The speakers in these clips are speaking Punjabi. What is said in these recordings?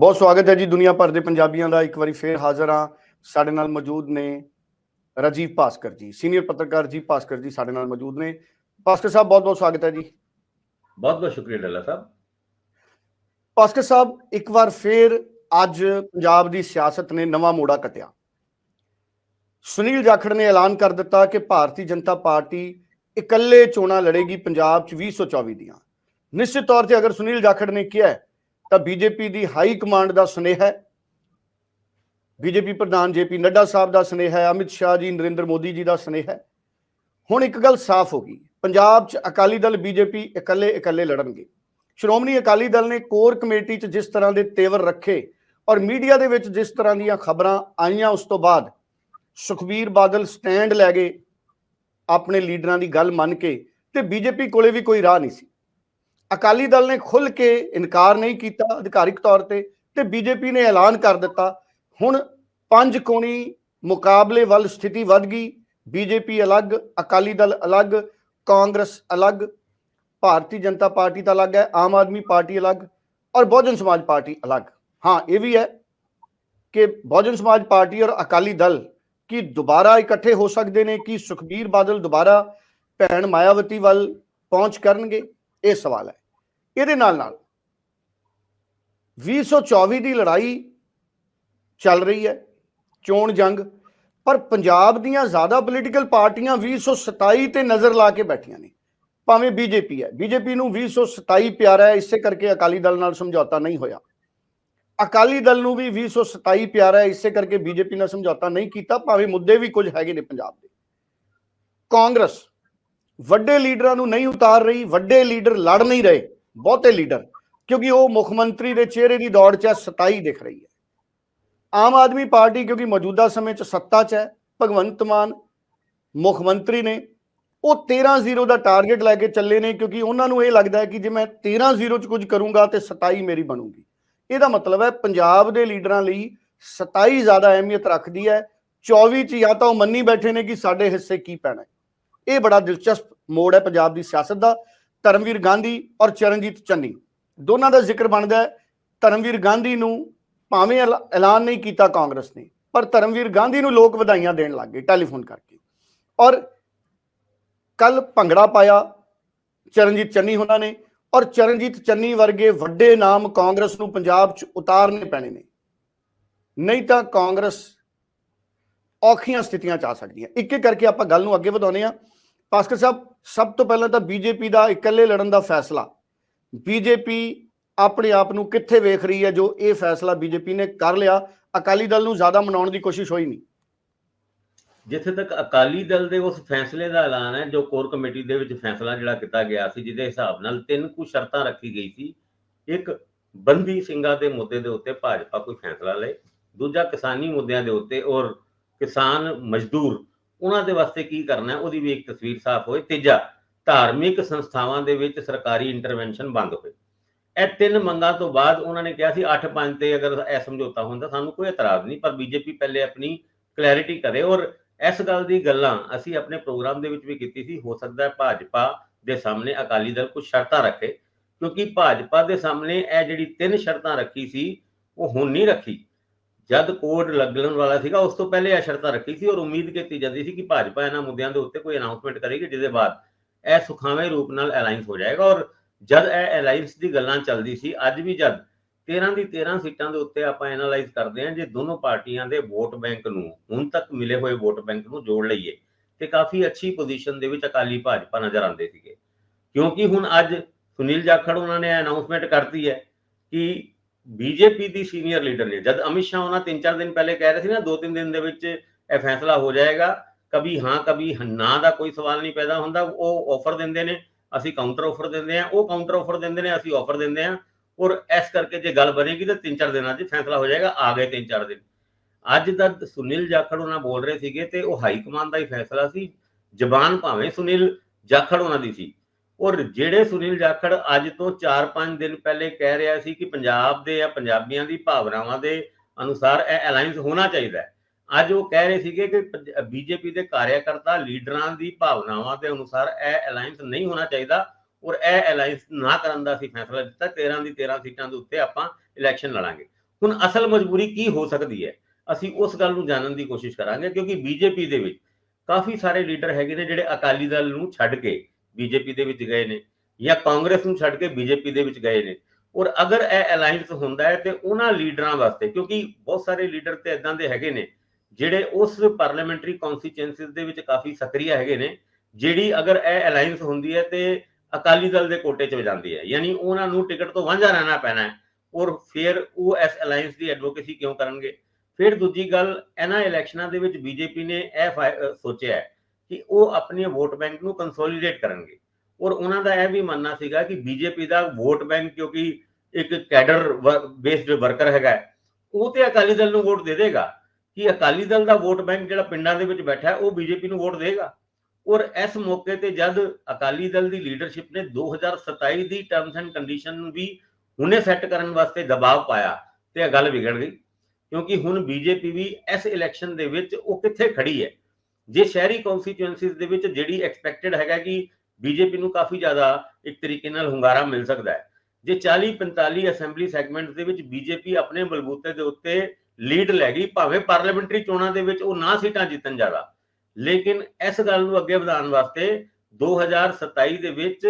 ਬਹੁਤ ਸਵਾਗਤ ਹੈ ਜੀ ਦੁਨੀਆ ਭਰ ਦੇ ਪੰਜਾਬੀਆਂ ਦਾ। ਇੱਕ ਵਾਰੀ ਫੇਰ ਹਾਜ਼ਰ ਹਾਂ। ਸਾਡੇ ਨਾਲ ਮੌਜੂਦ ਨੇ ਰਾਜੀਵ ਭਾਸਕਰ ਜੀ। ਸੀਨੀਅਰ ਪੱਤਰਕਾਰ ਜੀ ਭਾਸਕਰ ਜੀ ਸਾਡੇ ਨਾਲ ਮੌਜੂਦ ਨੇ। ਭਾਸਕਰ ਸਾਹਿਬ ਬਹੁਤ ਬਹੁਤ ਸਵਾਗਤ ਹੈ ਜੀ। ਬਹੁਤ ਬਹੁਤ ਸ਼ੁਕਰੀਆ ਡੱਲਾ ਸਾਹਿਬ। ਭਾਸਕਰ ਸਾਹਿਬ ਇੱਕ ਵਾਰ ਫੇਰ ਅੱਜ ਪੰਜਾਬ ਦੀ ਸਿਆਸਤ ਨੇ ਨਵਾਂ ਮੋੜਾ ਕੱਟਿਆ। ਸੁਨੀਲ ਜਾਖੜ ਨੇ ਐਲਾਨ ਕਰ ਦਿੱਤਾ ਕਿ ਭਾਰਤੀ ਜਨਤਾ ਪਾਰਟੀ ਇਕੱਲੇ ਚੋਣਾਂ ਲੜੇਗੀ ਪੰਜਾਬ 'ਚ 2024 ਦੀਆਂ। ਨਿਸ਼ਚਿਤ ਤੌਰ ਤੇ ਅਗਰ ਸੁਨੀਲ ਜਾਖੜ ਨੇ ਕਿਹਾ ਤਾਂ ਬੀਜੇਪੀ ਦੀ ਹਾਈ ਕਮਾਂਡ ਦਾ ਸੁਨੇਹਾ ਹੈ। ਬੀਜੇਪੀ ਪ੍ਰਧਾਨ ਜੇਪੀ ਨੱਡਾ ਸਾਹਿਬ ਦਾ ਸੁਨੇਹਾ ਹੈ, ਅਮਿਤ ਸ਼ਾਹ ਜੀ, ਨਰਿੰਦਰ ਮੋਦੀ ਜੀ ਦਾ ਸੁਨੇਹਾ ਹੈ। ਹੁਣ ਇੱਕ ਗੱਲ ਸਾਫ਼ ਹੋ ਗਈ, ਪੰਜਾਬ 'ਚ ਅਕਾਲੀ ਦਲ, ਬੀਜੇਪੀ ਇਕੱਲੇ ਇਕੱਲੇ ਲੜਨਗੇ। ਸ਼੍ਰੋਮਣੀ ਅਕਾਲੀ ਦਲ ਨੇ ਕੋਰ ਕਮੇਟੀ 'ਚ ਜਿਸ ਤਰ੍ਹਾਂ ਦੇ ਤੇਵਰ ਰੱਖੇ ਔਰ ਮੀਡੀਆ ਦੇ ਵਿੱਚ ਜਿਸ ਤਰ੍ਹਾਂ ਦੀਆਂ ਖਬਰਾਂ ਆਈਆਂ, ਉਸ ਤੋਂ ਬਾਅਦ ਸੁਖਬੀਰ ਬਾਦਲ ਸਟੈਂਡ ਲੈ ਗਏ ਆਪਣੇ ਲੀਡਰਾਂ ਦੀ ਗੱਲ ਮੰਨ ਕੇ ਤੇ ਬੀਜੇਪੀ ਕੋਲੇ ਵੀ ਕੋਈ ਰਾਹ ਨਹੀਂ ਸੀ। ਅਕਾਲੀ ਦਲ ਨੇ ਖੁੱਲ ਕੇ ਇਨਕਾਰ ਨਹੀਂ ਕੀਤਾ ਅਧਿਕਾਰਿਕ ਤੌਰ ਤੇ ਤੇ ਬੀਜੇਪੀ ਨੇ ਐਲਾਨ ਕਰ ਦਿੱਤਾ। ਹੁਣ ਪੰਜ ਕੋਣੀ ਮੁਕਾਬਲੇ ਵੱਲ ਸਥਿਤੀ ਵੱਧ ਗਈ। ਬੀਜੇਪੀ ਅਲੱਗ, ਅਕਾਲੀ ਦਲ ਅਲੱਗ, ਕਾਂਗਰਸ ਅਲੱਗ, ਭਾਰਤੀ ਜਨਤਾ ਪਾਰਟੀ ਤਾਂ ਅਲੱਗ ਹੈ, ਆਮ ਆਦਮੀ ਪਾਰਟੀ ਅਲੱਗ ਔਰ ਬਹੁਜਨ ਸਮਾਜ ਪਾਰਟੀ ਅਲੱਗ। ਹਾਂ, ਇਹ ਵੀ ਹੈ ਕਿ ਬਹੁਜਨ ਸਮਾਜ ਪਾਰਟੀ ਔਰ ਅਕਾਲੀ ਦਲ ਕੀ ਦੁਬਾਰਾ ਇਕੱਠੇ ਹੋ ਸਕਦੇ ਨੇ, ਕੀ ਸੁਖਬੀਰ ਬਾਦਲ ਦੁਬਾਰਾ ਭੈਣ ਮਾਇਆਵਤੀ ਵੱਲ ਪਹੁੰਚ ਕਰਨਗੇ? ਇਹ ਸਵਾਲ ਹੈ। ਇਹਦੇ ਨਾਲ ਨਾਲ 2024 ਦੀ ਲੜਾਈ ਚੱਲ ਰਹੀ ਹੈ, ਚੋਣ ਜੰਗ, ਪਰ ਪੰਜਾਬ ਦੀਆਂ ਜ਼ਿਆਦਾ ਪੋਲੀਟੀਕਲ ਪਾਰਟੀਆਂ 2027 ਤੇ ਨਜ਼ਰ ਲਾ ਕੇ ਬੈਠੀਆਂ ਨੇ। ਭਾਵੇਂ ਬੀਜੇਪੀ ਹੈ ਬੀਜੇਪੀ ਨੂੰ 2027 ਪਿਆਰਾ ਹੈ, ਇਸੇ ਕਰਕੇ ਅਕਾਲੀ ਦਲ ਨਾਲ ਸਮਝੌਤਾ ਨਹੀਂ ਹੋਇਆ। ਅਕਾਲੀ ਦਲ ਨੂੰ ਵੀ 2027 ਪਿਆਰਾ ਹੈ, ਇਸੇ ਕਰਕੇ ਬੀਜੇਪੀ ਨਾਲ ਸਮਝੌਤਾ ਨਹੀਂ ਕੀਤਾ, ਭਾਵੇਂ ਮੁੱਦੇ ਵੀ ਕੁਝ ਹੈਗੇ ਨੇ ਪੰਜਾਬ ਦੇ। ਕਾਂਗਰਸ ਵੱਡੇ ਲੀਡਰਾਂ ਨੂੰ ਨਹੀਂ ਉਤਾਰ ਰਹੀ, ਵੱਡੇ ਲੀਡਰ ਲੜ ਨਹੀਂ ਰਹੇ। ਬਹੁਤੇ ਲੀਡਰ, ਕਿਉਂਕਿ ਉਹ ਮੁੱਖ ਮੰਤਰੀ ਦੇ ਚਿਹਰੇ ਦੀ ਦੌੜ 'ਚ 27 ਦਿਖ ਰਹੀ ਹੈ। ਆਮ ਆਦਮੀ ਪਾਰਟੀ ਕਿਉਂਕਿ ਮੌਜੂਦਾ ਸਮੇਂ 'ਚ ਸੱਤਾ 'ਚ ਹੈ, ਭਗਵੰਤ ਮਾਨ ਮੁੱਖ ਮੰਤਰੀ ਨੇ, ਉਹ 13-0 ਦਾ ਟਾਰਗੇਟ ਲੈ ਕੇ ਚੱਲੇ ਨੇ, ਕਿਉਂਕਿ ਉਹਨਾਂ ਨੂੰ ਇਹ ਲੱਗਦਾ ਹੈ ਕਿ ਜੇ ਮੈਂ 13-0 'ਚ ਕੁਝ ਕਰੂੰਗਾ ਤੇ 27 ਮੇਰੀ ਬਣੂਗੀ। ਇਹਦਾ ਮਤਲਬ ਹੈ ਪੰਜਾਬ ਦੇ ਲੀਡਰਾਂ ਲਈ 27 ਜ਼ਿਆਦਾ ਅਹਿਮੀਅਤ ਰੱਖਦੀ ਹੈ 24 'ਚ ਜਾਂ ਤਾਂ ਉਹ ਮੰਨੀ ਬੈਠੇ ਨੇ ਕਿ ਸਾਡੇ ਹਿੱਸੇ ਕੀ ਪੈਣਾ ਇਹ ਬੜਾ ਦਿਲਚਸਪ ਮੋੜ ਹੈ ਪੰਜਾਬ ਦੀ ਸਿਆਸਤ ਦਾ। ਧਰਮਵੀਰ ਗਾਂਧੀ ਔਰ ਚਰਨਜੀਤ ਚੰਨੀ। ਦੋਨਾਂ ਦਾ ਜ਼ਿਕਰ ਬਣਦਾ ਹੈ, ਧਰਮਵੀਰ ਗਾਂਧੀ ਨੂੰ ਭਾਵੇਂ ਐਲਾ- ਐਲਾਨ ਨਹੀਂ ਕੀਤਾ ਕਾਂਗਰਸ ਨੇ, ਪਰ ਧਰਮਵੀਰ ਗਾਂਧੀ ਨੂੰ ਲੋਕ ਵਧਾਈਆਂ ਦੇਣ ਲੱਗ ਗਏ ਟੈਲੀਫੋਨ ਕਰਕੇ। ਔਰ ਕੱਲ ਭੰਗੜਾ ਪਾਇਆ ਚਰਨਜੀਤ ਚੰਨੀ ਉਹਨਾਂ ਨੇ, ਔਰ ਚਰਨਜੀਤ ਚੰਨੀ ਵਰਗੇ ਵੱਡੇ ਨਾਮ ਕਾਂਗਰਸ ਨੂੰ ਪੰਜਾਬ 'ਚ ਉਤਾਰਨੇ ਪੈਣੇ ਨੇ। ਨਹੀਂ ਤਾਂ ਕਾਂਗਰਸ ਔਖੀਆਂ ਸਥਿਤੀਆਂ ਚ ਆ ਸਕਦੀਆਂ ਇੱਕ ਇੱਕ ਕਰਕੇ ਆਪਾਂ ਗੱਲ ਨੂੰ ਅੱਗੇ ਵਧਾਉਨੇ ਆ ਭਾਸਕਰ ਸਾਹਿਬ, ਸਭ ਤੋਂ ਪਹਿਲਾਂ ਤਾਂ ਬੀਜੇਪੀ ਦਾ ਇਕੱਲੇ ਲੜਨ ਦਾ ਫੈਸਲਾ। ਬੀਜੇਪੀ ਆਪਣੇ ਆਪ ਨੂੰ ਕਿੱਥੇ ਵੇਖ ਰਹੀ ਹੈ ਜੋ ਇਹ ਫੈਸਲਾ ਬੀਜੇਪੀ ਨੇ ਕਰ ਲਿਆ? ਅਕਾਲੀ ਦਲ ਨੂੰ ਜ਼ਿਆਦਾ ਮਨਾਉਣ ਦੀ ਕੋਸ਼ਿਸ਼ ਹੋਈ ਨਹੀਂ। ਜਿੱਥੇ ਤੱਕ ਅਕਾਲੀ ਦਲ ਦੇ ਉਸ ਫੈਸਲੇ ਦਾ ਐਲਾਨ ਹੈ, ਜੋ ਕੋਰ ਕਮੇਟੀ ਦੇ ਵਿੱਚ ਫੈਸਲਾ ਜਿਹੜਾ ਕੀਤਾ ਗਿਆ ਸੀ, ਜਿਹਦੇ ਹਿਸਾਬ ਨਾਲ ਤਿੰਨ ਕੁ ਸ਼ਰਤਾਂ ਰੱਖੀ ਗਈ ਸੀ। ਇੱਕ, ਬੰਦੀ ਸਿੰਘਾਂ ਦੇ ਮੁੱਦੇ ਦੇ ਉੱਤੇ ਭਾਜਪਾ ਕੋਈ ਫੈਸਲਾ ਲਏ। ਦੂਜਾ, ਕਿਸਾਨੀ ਮੁੱਦਿਆਂ ਦੇ ਉੱਤੇ ਔਰ ਕਿਸਾਨ ਮਜ਼ਦੂਰ ਉਹਨਾਂ ਦੇ ਵਾਸਤੇ ਕੀ ਕਰਨਾ ਉਹਦੀ ਵੀ ਇੱਕ ਤਸਵੀਰ ਸਾਫ਼ ਹੋਏ। ਤੀਜਾ, ਧਾਰਮਿਕ ਸੰਸਥਾਵਾਂ ਦੇ ਵਿੱਚ ਸਰਕਾਰੀ ਇੰਟਰਵੈਂਸ਼ਨ ਬੰਦ ਹੋਏ। ਇਹ ਤਿੰਨ ਮੰਗਾਂ ਤੋਂ ਬਾਅਦ ਉਹਨਾਂ ਨੇ ਕਿਹਾ ਸੀ 8-5 ਤੇ ਅਗਰ ਇਹ ਸਮਝੌਤਾ ਹੁੰਦਾ ਸਾਨੂੰ ਕੋਈ ਇਤਰਾਜ਼ ਨਹੀਂ, ਪਰ ਬੀਜੇਪੀ ਪਹਿਲੇ ਆਪਣੀ ਕਲੈਰਿਟੀ ਕਰੇ। ਔਰ ਇਸ ਗੱਲ ਦੀ ਗੱਲਾਂ ਅਸੀਂ ਆਪਣੇ ਪ੍ਰੋਗਰਾਮ ਦੇ ਵਿੱਚ ਵੀ ਕੀਤੀ ਸੀ, ਹੋ ਸਕਦਾ ਹੈ ਭਾਜਪਾ ਦੇ ਸਾਹਮਣੇ ਅਕਾਲੀ ਦਲ ਕੁਝ ਸ਼ਰਤਾਂ ਰੱਖੇ, ਕਿਉਂਕਿ ਭਾਜਪਾ ਦੇ ਸਾਹਮਣੇ ਇਹ ਜਿਹੜੀ ਤਿੰਨ ਸ਼ਰਤਾਂ ਰੱਖੀ ਸੀ, ਉਹ ਹੁਣ ਨਹੀਂ ਰੱਖੀ। ਜਦ ਕੋਡ ਲੱਗਣ ਵਾਲਾ ਸੀਗਾ, ਉਸ ਤੋਂ ਪਹਿਲੇ ਇਹ ਸ਼ਰਤਾਂ ਰੱਖੀ ਸੀ ਔਰ ਉਮੀਦ ਕੀਤੀ ਜਾਂਦੀ ਸੀ ਕਿ ਭਾਜਪਾ ਇਹਨਾਂ ਮੁੱਦਿਆਂ ਦੇ ਉੱਤੇ ਕੋਈ ਅਨਾਉਂਸਮੈਂਟ ਕਰੇਗੀ, ਜਿਹਦੇ ਬਾਅਦ ਇਹ ਸੁਖਾਵੇਂ ਰੂਪ ਨਾਲ ਅਲਾਈਅੰਸ ਹੋ ਜਾਏਗਾ। ਔਰ ਜਦ ਇਹ ਅਲਾਈਅੰਸ ਦੀ ਗੱਲਾਂ ਚੱਲਦੀ ਸੀ, ਅੱਜ ਵੀ ਜਦ 13 ਦੀ 13 ਸੀਟਾਂ ਦੇ ਉੱਤੇ ਆਪਾਂ ਐਨਾਲਾਈਜ਼ ਕਰਦੇ ਹਾਂ, ਜੇ ਦੋਨੋਂ ਪਾਰਟੀਆਂ ਦੇ ਵੋਟ ਬੈਂਕ ਨੂੰ ਹੁਣ ਤੱਕ ਮਿਲੇ ਹੋਏ ਵੋਟ ਬੈਂਕ ਨੂੰ ਜੋੜ ਲਈਏ, ਤੇ ਕਾਫੀ ਅੱਛੀ ਪੋਜੀਸ਼ਨ ਦੇ ਵਿੱਚ ਅਕਾਲੀ ਭਾਜਪਾ ਨਜ਼ਰ ਆਉਂਦੇ ਸੀਗੇ। ਕਿਉਂਕਿ ਹੁਣ ਅੱਜ ਸੁਨੀਲ ਜਾਖੜ ਉਹਨਾਂ ਨੇ ਅਨਾਉਂਸਮੈਂਟ ਕਰਤੀ ਹੈ ਕਿ ਬੀਜੇਪੀ ਦੀ ਸੀਨੀਅਰ ਲੀਡਰ ਨੇ, ਜਦ ਅਮਿਤ ਸ਼ਾਹ ਉਹਨਾਂ ਤਿੰਨ ਚਾਰ ਦਿਨ ਪਹਿਲੇ ਕਹਿ ਰਹੇ ਸੀ ਨਾ, ਦੋ ਤਿੰਨ ਦਿਨ ਦੇ ਵਿੱਚ ਇਹ ਫੈਸਲਾ ਹੋ ਜਾਏਗਾ ਕभी ਹਾਂ ਕभी ਨਾ ਦਾ ਕੋਈ ਸਵਾਲ ਨਹੀਂ ਪੈਦਾ ਹੁੰਦਾ, ਉਹ ਆਫਰ ਦਿੰਦੇ ਨੇ, ਅਸੀਂ ਕਾਊਂਟਰ ਆਫਰ ਦਿੰਦੇ ਆ ਉਹ ਕਾਊਂਟਰ ਆਫਰ ਦਿੰਦੇ ਨੇ, ਅਸੀਂ ਆਫਰ ਦਿੰਦੇ ਆ ਔਰ ਇਸ ਕਰਕੇ ਜੇ ਗੱਲ ਬਣੇਗੀ ਤਾਂ ਤਿੰਨ ਚਾਰ ਦਿਨਾਂ 'ਚ ਫੈਸਲਾ ਹੋ ਜਾਏਗਾ, ਆ ਗਏ ਤਿੰਨ ਚਾਰ ਦਿਨ। ਅੱਜ ਦਾ ਸੁਨੀਲ ਜਾਖੜ ਉਹਨਾਂ ਬੋਲ ਰਹੇ ਸੀਗੇ ਤੇ ਉਹ ਹਾਈ ਕਮਾਂਡ ਦਾ ਹੀ ਫੈਸਲਾ ਸੀ, ਜ਼ਬਾਨ ਭਾਵੇਂ ਸੁਨੀਲ ਜਾਖੜ ਉਹਨਾਂ ਦੀ ਸੀ। ਔਰ ਜਿਹੜੇ ਸੁਨੀਲ ਜਾਖੜ ਅੱਜ ਤੋਂ 4-5 ਦਿਨ ਪਹਿਲੇ ਕਹਿ ਰਿਹਾ ਸੀ ਕਿ ਪੰਜਾਬ ਦੇ ਜਾਂ ਪੰਜਾਬੀਆਂ ਦੀ ਭਾਵਨਾਵਾਂ ਦੇ ਅਨੁਸਾਰ ਇਹ ਅਲਾਈਅੰਸ ਹੋਣਾ ਚਾਹੀਦਾ ਹੈ। ਅੱਜ ਉਹ ਕਹਿ ਰਹੇ ਸੀਗੇ ਕਿ ਬੀਜੇਪੀ ਦੇ ਕਾਰਿਆਕਰਤਾ ਲੀਡਰਾਂ ਦੀ ਭਾਵਨਾਵਾਂ ਦੇ ਅਨੁਸਾਰ ਇਹ ਅਲਾਈਅੰਸ ਨਹੀਂ ਹੋਣਾ ਚਾਹੀਦਾ ਔਰ ਇਹ ਅਲਾਈਅੰਸ ਨਾ ਕਰਨ ਦਾ ਅਸੀਂ ਫੈਸਲਾ ਦਿੱਤਾ। 13 ਦੀ 13 ਸੀਟਾਂ ਦੇ ਉੱਤੇ ਆਪਾਂ ਇਲੈਕਸ਼ਨ ਲੜਾਂਗੇ। ਹੁਣ ਅਸਲ ਮਜਬੂਰੀ ਕੀ ਹੋ ਸਕਦੀ ਹੈ? ਅਸੀਂ ਉਸ ਗੱਲ ਨੂੰ ਜਾਣਨ ਦੀ ਕੋਸ਼ਿਸ਼ ਕਰਾਂਗੇ ਕਿਉਂਕਿ ਬੀਜੇਪੀ ਦੇ ਵਿੱਚ ਕਾਫੀ ਸਾਰੇ ਲੀਡਰ ਹੈਗੇ ਨੇ ਜਿਹੜੇ ਅਕਾਲੀ ਦਲ ਨੂੰ ਛੱਡ ਕੇ ਬੀਜੇਪੀ ਦੇ ਵਿੱਚ ਗਏ ਨੇ ਜਾਂ ਕਾਂਗਰਸ ਨੂੰ ਛੱਡ ਕੇ ਬੀਜੇਪੀ ਦੇ ਵਿੱਚ ਗਏ ਨੇ। ਔਰ ਅਗਰ ਇਹ ਅਲਾਈਅੰਸ ਹੁੰਦਾ ਹੈ ਤੇ ਉਹਨਾਂ ਲੀਡਰਾਂ ਵਾਸਤੇ, ਕਿਉਂਕਿ ਬਹੁਤ ਸਾਰੇ ਲੀਡਰ ਤੇ ਇਦਾਂ ਦੇ ਹੈਗੇ ਨੇ, ਜਿਹੜੇ ਉਸ ਪਾਰਲੀਮੈਂਟਰੀ ਕਨਸਟੀਚੁਐਂਸੀਜ਼ ਦੇ ਵਿੱਚ ਕਾਫੀ ਸਕਰੀਆ ਹੈਗੇ ਨੇ, ਜਿਹੜੀ ਅਗਰ ਇਹ ਅਲਾਈਅੰਸ ਹੁੰਦੀ ਹੈ ਤੇ ਅਕਾਲੀ ਦਲ ਦੇ ਕੋਟੇ 'ਚ ਜਾਂਦੀ ਹੈ। ਯਾਨੀ ਉਹਨਾਂ ਨੂੰ ਟਿਕਟ ਤੋਂ ਵਾਂਝਾ ਰਹਿਣਾ ਪੈਣਾ ਹੈ ਔਰ ਫਿਰ ਉਹ ਇਸ ਅਲਾਈਅੰਸ ਦੀ ਐਡਵੋਕੇਸੀ ਕਿਉਂ ਕਰਨਗੇ? ਫਿਰ ਦੂਜੀ ਗੱਲ, ਇਹਨਾਂ ਇਲੈਕਸ਼ਨਾਂ ਦੇ ਵਿੱਚ ਬੀਜੇਪੀ ਨੇ ਇਹ ਫਾਇ- ਸੋਚਿਆ ਹੈ ਕਿ ਉਹ ਆਪਣੀ ਵੋਟ ਬੈਂਕ ਨੂੰ ਕੰਸੋਲੀਡੇਟ ਕਰਨਗੇ। ਔਰ ਉਹਨਾਂ ਦਾ ਇਹ ਵੀ ਮੰਨਣਾ ਸੀਗਾ ਕਿ ਬੀਜੇਪੀ ਦਾ ਵੋਟ ਬੈਂਕ ਕਿਉਂਕਿ ਇੱਕ ਕੈਡਰ ਬੇਸਡ ਵਰਕਰ ਹੈਗਾ ਉਹ ਤੇ ਅਕਾਲੀ ਦਲ ਨੂੰ ਵੋਟ ਦੇ ਦੇਗਾ। ਕਿ ਅਕਾਲੀ ਦਲ ਦਾ ਵੋਟ ਬੈਂਕ ਜਿਹੜਾ ਪਿੰਡਾਂ ਦੇ ਵਿੱਚ ਬੈਠਾ ਉਹ ਬੀਜੇਪੀ ਨੂੰ ਵੋਟ ਦੇਗਾ। ਔਰ ਇਸ ਮੌਕੇ ਤੇ ਜਦ ਅਕਾਲੀ ਦਲ ਦੀ ਲੀਡਰਸ਼ਿਪ ਨੇ 2027 ਦੀ ਟਰਮਸ ਐਂਡ ਕੰਡੀਸ਼ਨ ਨੂੰ ਵੀ ਹੁਣੇ ਸੈੱਟ ਕਰਨ ਵਾਸਤੇ ਦਬਾਅ ਪਾਇਆ ਤੇ ਇਹ ਗੱਲ ਵਿਗੜ ਗਈ। ਕਿਉਂਕਿ ਹੁਣ ਬੀਜੇਪੀ ਵੀ ਇਸ ਇਲੈਕਸ਼ਨ ਦੇ ਵਿੱਚ ਉਹ ਕਿੱਥੇ ਖੜੀ ਹੈ? ਜੇ ਸ਼ਹਿਰੀ ਕਨਸਟੀਚੁਐਂਸੀਜ਼ ਦੇ ਵਿੱਚ ਜਿਹੜੀ ਐਕਸਪੈਕਟਡ ਹੈਗਾ ਕਿ ਬੀਜੇਪੀ ਨੂੰ ਕਾਫੀ ਜ਼ਿਆਦਾ ਇੱਕ ਤਰੀਕੇ ਨਾਲ ਹੁੰਗਾਰਾ ਮਿਲ ਸਕਦਾ ਹੈ, ਜੇ 40 45 ਅਸੈਂਬਲੀ ਸੈਗਮੈਂਟ ਦੇ ਵਿੱਚ ਬੀਜੇਪੀ ਆਪਣੇ ਬਲਬੂਤੇ ਦੇ ਉੱਤੇ ਲੀਡ ਲੈ ਗਈ, ਭਾਵੇਂ ਪਾਰਲੀਮੈਂਟਰੀ ਚੋਣਾਂ ਦੇ ਵਿੱਚ ਉਹ ਨਾ ਸੀਟਾਂ ਜਿੱਤਣ ਜ਼ਿਆਦਾ, ਲੇਕਿਨ ਇਸ ਗੱਲ ਨੂੰ ਅੱਗੇ ਵਧਾਉਣ ਵਾਸਤੇ 2027 ਦੇ ਵਿੱਚ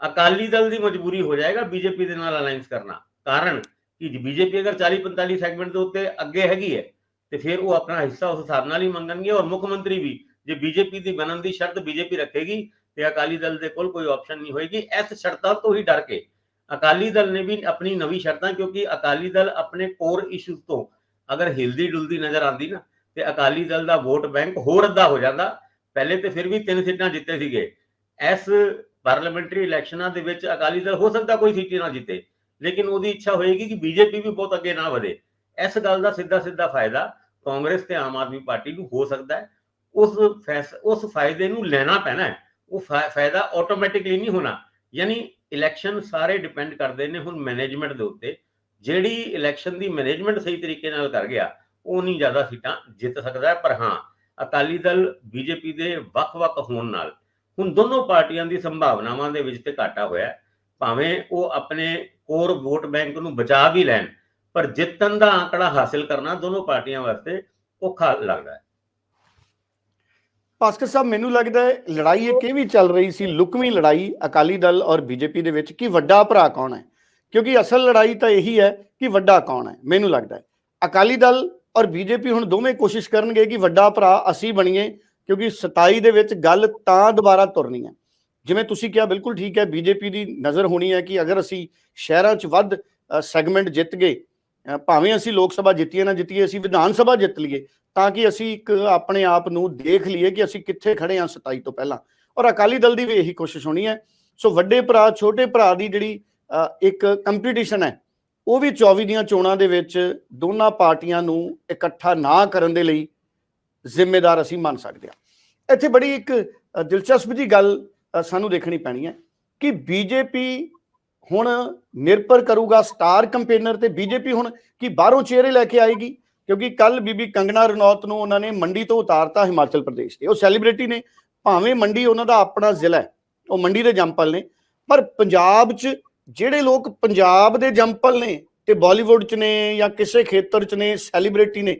ਅਕਾਲੀ ਦਲ ਦੀ ਮਜਬੂਰੀ ਹੋ ਜਾਏਗਾ ਬੀਜੇਪੀ ਦੇ ਨਾਲ ਅਲਾਈਅੰਸ ਕਰਨਾ, ਕਾਰਨ ਕਿ ਬੀਜੇਪੀ ਅਗਰ 40 45 ਸੈਗਮੈਂਟ ਦੇ ਉੱਤੇ ਅੱਗੇ ਹੈਗੀ ਹੈ ਤੇ ਫਿਰ ਉਹ ਆਪਣਾ ਹਿੱਸਾ ਉਸ ਹਿਸਾਬ ਨਾਲ ਹੀ ਮੰਗਣਗੇ ਔਰ ਮੁੱਖ ਮੰਤਰੀ ਵੀ, ਜੇ ਬੀਜੇਪੀ ਦੀ ਬਣਨ ਦੀ ਸ਼ਰਤ ਬੀਜੇਪੀ ਰੱਖੇਗੀ ਤੇ ਅਕਾਲੀ ਦਲ ਦੇ ਕੋਲ ਕੋਈ ਆਪਸ਼ਨ ਨਹੀਂ ਹੋਏਗੀ, ਇਸ ਸ਼ਰਤਾਂ ਤੋਂ ਹੀ ਡਰ ਕੇ। ਅਕਾਲੀ ਦਲ ਨੇ ਵੀ ਆਪਣੀ ਨਵੀਂ ਸ਼ਰਤਾਂ, ਕਿਉਂਕਿ ਅਕਾਲੀ ਦਲ ਆਪਣੇ ਕੋਰ ਇਸ਼ੂਜ਼ ਤੋਂ ਅਗਰ ਹਿਲਦੀ ਡੁਲਦੀ ਨਜ਼ਰ ਆਂਦੀ ਨਾ, ਤੇ ਅਕਾਲੀ ਦਲ ਦਾ ਵੋਟ ਬੈਂਕ ਹੋਰ ਅੱਧਾ ਹੋ ਜਾਂਦਾ। ਪਹਿਲੇ ਤੇ ਫਿਰ ਵੀ ਤਿੰਨ ਸੀਟਾਂ ਜਿੱਤੇ ਸੀਗੇ। ਇਸ ਪਾਰਲੀਮੈਂਟਰੀ ਇਲੈਕਸ਼ਨਾਂ ਦੇ ਵਿੱਚ ਅਕਾਲੀ ਦਲ ਹੋ ਸਕਦਾ ਕੋਈ ਸੀਟ ਨਾ ਜਿੱਤੇ, ਲੇਕਿਨ ਉਹਦੀ ਇੱਛਾ ਹੋਏਗੀ ਕਿ ਬੀਜੇਪੀ ਵੀ ਬਹੁਤ ਅੱਗੇ ਨਾ ਵਧੇ। ਇਸ ਗੱਲ ਦਾ ਸਿੱਧਾ ਸਿੱਧਾ ਫਾਇਦਾ ਕਾਂਗਰਸ ਤੇ ਆਮ ਆਦਮੀ ਪਾਰਟੀ ਨੂੰ ਹੋ ਸਕਦਾ ਹੈ, ਉਸ ਫੈਸ, ਉਸ ਫਾਇਦੇ ਨੂੰ ਲੈਣਾ ਪੈਣਾ ਹੈ, ਉਹ ਫਾ- ਫਾਇਦਾ ਆਟੋਮੈਟਿਕਲੀ ਨਹੀਂ ਹੋਣਾ। ਯਾਨੀ ਇਲੈਕਸ਼ਨ ਸਾਰੇ ਡਿਪੈਂਡ ਕਰਦੇ ਨੇ ਹੁਣ ਮੈਨੇਜਮੈਂਟ ਦੇ ਉੱਤੇ। ਜਿਹੜੀ ਇਲੈਕਸ਼ਨ ਦੀ ਮੈਨੇਜਮੈਂਟ ਸਹੀ ਤਰੀਕੇ ਨਾਲ ਕਰ ਗਿਆ, ਉਹ ਨਹੀਂ ਜ਼ਿਆਦਾ ਸੀਟਾਂ ਜਿੱਤ ਸਕਦਾ ਹੈ, ਪਰ ਹਾਂ, ਅਕਾਲੀ ਦਲ ਬੀਜੇਪੀ ਦੇ ਵੱਖ-ਵੱਖ ਹੋਣ ਨਾਲ। ਹੁਣ ਦੋਨੋਂ ਪਾਰਟੀਆਂ ਦੀ ਸੰਭਾਵਨਾਵਾਂ ਦੇ ਵਿੱਚ ਤੇ ਘਾਟਾ ਹੋਇਆ ਭਾਵੇਂ ਉਹ ਆਪਣੇ ਕੋਰ ਵੋਟ ਬੈਂਕ ਨੂੰ ਬਚਾ ਵੀ ਲੈਣ ਪਰ ਜਿੱਤਣ ਦਾ ਆંકੜਾ ਹਾਸਿਲ ਕਰਨਾ ਦੋਨੋਂ ਪਾਰਟੀਆਂ ਵਾਸਤੇ ਔਖਾ ਲੱਗਦਾ ਹੈ। ਭਾਸਕਰ ਸਾਹਿਬ, ਮੈਨੂੰ ਲੱਗਦਾ ਹੈ ਲੜਾਈ ਇਹ ਵੀ ਚੱਲ ਰਹੀ ਸੀ? ਲੁਕਵੀਂ ਲੜਾਈ, ਅਕਾਲੀ ਦਲ ਔਰ ਬੀਜੇਪੀ ਦੇ ਵਿੱਚ ਕਿ ਵੱਡਾ ਭਰਾ ਕੌਣ ਹੈ? ਕਿਉਂਕਿ ਅਸਲ ਲੜਾਈ ਤਾਂ ਇਹੀ ਹੈ ਕਿ ਵੱਡਾ ਕੌਣ ਹੈ, ਮੈਨੂੰ ਲੱਗਦਾ ਹੈ। ਅਕਾਲੀ ਦਲ ਔਰ ਬੀਜੇਪੀ ਹੁਣ ਦੋਵੇਂ ਕੋਸ਼ਿਸ਼ ਕਰਨਗੇ ਕਿ ਵੱਡਾ ਭਰਾ ਅਸੀਂ ਬਣੀਏ, ਕਿਉਂਕਿ 27 ਦੇ ਵਿੱਚ ਗੱਲ ਤਾਂ ਦੁਬਾਰਾ ਤੁਰਨੀ ਹੈ। ਜਿਵੇਂ ਤੁਸੀਂ ਕਿਹਾ, ਬਿਲਕੁਲ ਠੀਕ ਹੈ, ਬੀਜੇਪੀ ਦੀ ਨਜ਼ਰ ਹੋਣੀ ਹੈ ਕਿ ਅਗਰ ਅਸੀਂ ਸ਼ਹਿਰਾਂ 'ਚ ਵੱਧ ਸੈਗਮੈਂਟ ਜਿੱਤ ਗਏ ਭਾਵੇਂ ਅਸੀਂ ਲੋਕ ਸਭਾ ਜਿੱਤੀਏ ਨਾ ਜਿੱਤੀਏ, ਅਸੀਂ ਵਿਧਾਨ ਸਭਾ ਜਿੱਤ ਲਈਏ, ਤਾਂ ਕਿ ਅਸੀਂ ਇੱਕ ਆਪਣੇ ਆਪ ਨੂੰ ਦੇਖ ਲਈਏ ਕਿ ਅਸੀਂ ਕਿੱਥੇ ਖੜੇ ਹਾਂ 27 ਤੋਂ ਪਹਿਲਾਂ। ਔਰ ਅਕਾਲੀ ਦਲ ਦੀ ਵੀ ਇਹੀ ਕੋਸ਼ਿਸ਼ ਹੋਣੀ ਹੈ। ਸੋ ਵੱਡੇ ਭਰਾ, ਛੋਟੇ ਭਰਾ ਦੀ ਜਿਹੜੀ ਇੱਕ ਕੰਪੀਟੀਸ਼ਨ ਹੈ, ਉਹ ਵੀ 24 ਦੀਆਂ ਚੋਣਾਂ ਦੇ ਵਿੱਚ ਦੋਨਾਂ ਪਾਰਟੀਆਂ ਨੂੰ ਇਕੱਠਾ ਨਾ ਕਰਨ ਦੇ ਲਈ ਜ਼ਿੰਮੇਦਾਰ ਅਸੀਂ ਮੰਨ ਸਕਦੇ ਹਾਂ। ਇੱਥੇ ਬੜੀ ਇੱਕ ਦਿਲਚਸਪ ਜੀ ਗੱਲ ਸਾਨੂੰ ਦੇਖਣੀ ਪੈਣੀ ਹੈ ਕਿ ਬੀਜੇਪੀ ਹੁਣ ਨਿਰਭਰ ਕਰੂਗਾ ਸਟਾਰ ਕੰਪੇਨਰ ਤੇ ਬੀਜੇਪੀ ਹੁਣ ਕੀ ਬਾਹਰੋਂ ਚਿਹਰੇ ਲੈ ਕੇ ਆਏਗੀ? ਕਿਉਂਕਿ ਕੱਲ ਬੀਬੀ ਕੰਗਣਾ ਰਣੌਤ ਨੂੰ ਉਹਨਾਂ ਨੇ ਮੰਡੀ ਤੋਂ ਉਤਾਰਤਾ ਹਿਮਾਚਲ ਪ੍ਰਦੇਸ਼ ਤੇ। ਉਹ ਸੈਲੀਬ੍ਰਿਟੀ ਨੇ, ਭਾਵੇਂ ਮੰਡੀ ਉਹਨਾਂ ਦਾ ਆਪਣਾ ਜ਼ਿਲ੍ਹਾ ਹੈ, ਉਹ ਮੰਡੀ ਦੇ ਜੰਪਲ ਨੇ, ਪਰ ਪੰਜਾਬ 'ਚ ਜਿਹੜੇ ਲੋਕ ਪੰਜਾਬ ਦੇ ਜੰਪਲ ਨੇ ਤੇ ਬਾਲੀਵੁੱਡ 'ਚ ਨੇ ਜਾਂ ਕਿਸੇ ਖੇਤਰ 'ਚ ਨੇ ਸੈਲੀਬ੍ਰਿਟੀ ਨੇ,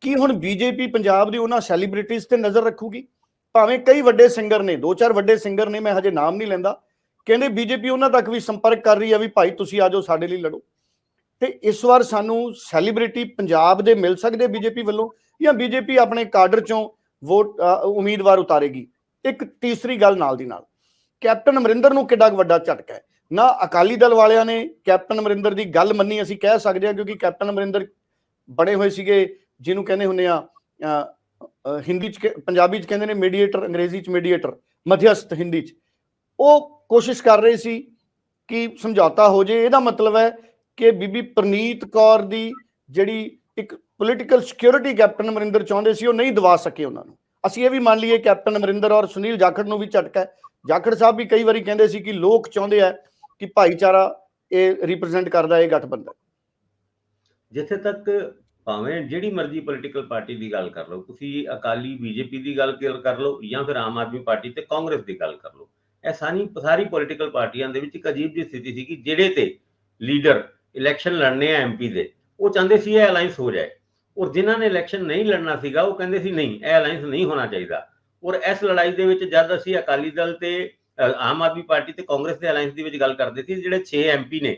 ਕੀ ਹੁਣ ਬੀਜੇਪੀ ਪੰਜਾਬ ਦੀ ਉਹਨਾਂ ਸੈਲੀਬ੍ਰਿਟੀਜ਼ ਤੇ ਨਜ਼ਰ ਰੱਖੂਗੀ? ਭਾਵੇਂ ਕਈ ਵੱਡੇ ਸਿੰਗਰ ਨੇ, ਦੋ ਚਾਰ ਵੱਡੇ ਸਿੰਗਰ ਨੇ, ਮੈਂ ਹਜੇ ਨਾਮ ਨਹੀਂ ਲੈਂਦਾ ਕਹਿੰਦੇ ਬੀਜੇਪੀ ਉਹਨਾਂ ਤੱਕ ਵੀ ਸੰਪਰਕ ਕਰ ਰਹੀ ਹੈ ਵੀ ਭਾਈ ਤੁਸੀਂ ਆਜੋ ਸਾਡੇ ਲਈ ਲੜੋ। ਤੇ ਇਸ ਵਾਰ ਸਾਨੂੰ ਸੈਲੀਬ੍ਰਿਟੀ ਪੰਜਾਬ ਦੇ ਮਿਲ ਸਕਦੇ ਬੀਜੇਪੀ ਵੱਲੋਂ ਜਾਂ ਬੀਜੇਪੀ ਆਪਣੇ ਕਾਡਰ ਚੋਂ ਵੋਟ ਉਮੀਦਵਾਰ ਉਤਾਰੇਗੀ? ਇੱਕ ਤੀਸਰੀ ਗੱਲ ਨਾਲ ਦੀ ਨਾਲ। ਕੈਪਟਨ ਅਮਰਿੰਦਰ ਨੂੰ ਕਿੱਡਾ ਕੁ ਵੱਡਾ ਝਟਕਾ ਹੈ। ਨਾ ਅਕਾਲੀ ਦਲ ਵਾਲਿਆਂ ਨੇ ਕੈਪਟਨ ਅਮਰਿੰਦਰ ਦੀ ਗੱਲ ਮੰਨੀ, ਅਸੀਂ ਕਹਿ ਸਕਦੇ ਹਾਂ ਕਿਉਂਕਿ ਕੈਪਟਨ ਅਮਰਿੰਦਰ ਬਣੇ ਹੋਏ ਸੀਗੇ, ਜਿਹਨੂੰ ਕਹਿੰਦੇ ਹੁੰਦੇ ਆ ਹਿੰਦੀ ਚ ਕਹਿ- ਪੰਜਾਬੀ ਚ ਕਹਿੰਦੇ ਨੇ ਮੀਡੀਏਟਰ ਅੰਗਰੇਜ਼ੀ ਚ ਮੀਡੀਏਟਰ ਮਧਿਅਸਥ ਹਿੰਦੀ ਚ। ਉਹ ਕੋਸ਼ਿਸ਼ ਕਰ ਰਹੇ ਸੀ ਕਿ ਸਮਝੌਤਾ ਹੋ ਜੇ। ਇਹਦਾ ਮਤਲਬ ਹੈ ਕਿ ਬੀਬੀ ਪ੍ਰਨੀਤ ਕੌਰ ਦੀ ਜਿਹੜੀ ਇੱਕ ਪੋਲੀਟੀਕਲ ਸਿਕਿਉਰਿਟੀ ਕੈਪਟਨ ਅਮਰਿੰਦਰ ਚਾਹੁੰਦੇ ਸੀ, ਉਹ ਨਹੀਂ ਦਵਾ ਸਕੇ ਉਹਨਾਂ ਨੂੰ। ਅਸੀਂ ਇਹ ਵੀ ਮੰਨ ਲਈਏ ਕੈਪਟਨ ਅਮਰਿੰਦਰ ਔਰ ਸੁਨੀਲ ਜਾਖੜ ਨੂੰ ਵੀ ਝਟਕਾ ਜਾਖੜ ਸਾਹਿਬ ਵੀ ਕਈ ਵਾਰੀ ਕਹਿੰਦੇ ਸੀ ਕਿ ਲੋਕ ਚਾਹੁੰਦੇ ਆ ਕਿ ਭਾਈਚਾਰਾ ਇਹ ਰਿਪਰੈਜ਼ੈਂਟ ਕਰਦਾ, ਇਹ ਗਠਬੰਧਨ। ਜਿੱਥੇ ਤੱਕ ਭਾਵੇਂ ਜਿਹੜੀ ਮਰਜ਼ੀ ਪੋਲੀਟੀਕਲ ਪਾਰਟੀ ਦੀ ਗੱਲ ਕਰ ਲਓ, ਤੁਸੀਂ ਅਕਾਲੀ ਬੀਜੇਪੀ ਦੀ ਗੱਲ ਕਰ ਕਰ ਲਓ ਜਾਂ ਫਿਰ ਆਮ ਆਦਮੀ ਪਾਰਟੀ ਤੇ ਕਾਂਗਰਸ ਦੀ ਗੱਲ ਕਰ ਲਓ ਇਹ ਸਾਰੀ ਸਾਰੀ ਪੋਲੀਟੀਕਲ ਪਾਰਟੀਆਂ ਦੇ ਵਿੱਚ ਇੱਕ ਅਜੀਬ ਜਿਹੀ ਸਥਿਤੀ ਸੀ ਕਿ ਜਿਹੜੇ ਤੇ ਲੀਡਰ ਇਲੈਕਸ਼ਨ ਲੜਨੇ ਆ ਐਮਪੀ ਦੇ, ਉਹ ਚਾਹੁੰਦੇ ਸੀ ਇਹ ਅਲਾਈਅੰਸ ਹੋ ਜਾਏ। ਔਰ ਜਿਨ੍ਹਾਂ ਨੇ ਇਲੈਕਸ਼ਨ ਨਹੀਂ ਲੜਨਾ ਸੀਗਾ, ਉਹ ਕਹਿੰਦੇ ਸੀ ਨਹੀਂ, ਇਹ ਅਲਾਈਅੰਸ ਨਹੀਂ ਹੋਣਾ ਚਾਹੀਦਾ। ਔਰ ਇਸ ਲੜਾਈ ਦੇ ਵਿੱਚ ਜਦ ਅਸੀਂ ਅਕਾਲੀ ਦਲ ਤੇ ਆਮ ਆਦਮੀ ਪਾਰਟੀ ਤੇ ਕਾਂਗਰਸ ਦੇ ਅਲਾਈਅੰਸ ਦੀ ਵਿੱਚ ਗੱਲ ਕਰਦੇ ਸੀ, ਜਿਹੜੇ 6 ਐਮਪੀ ਨੇ,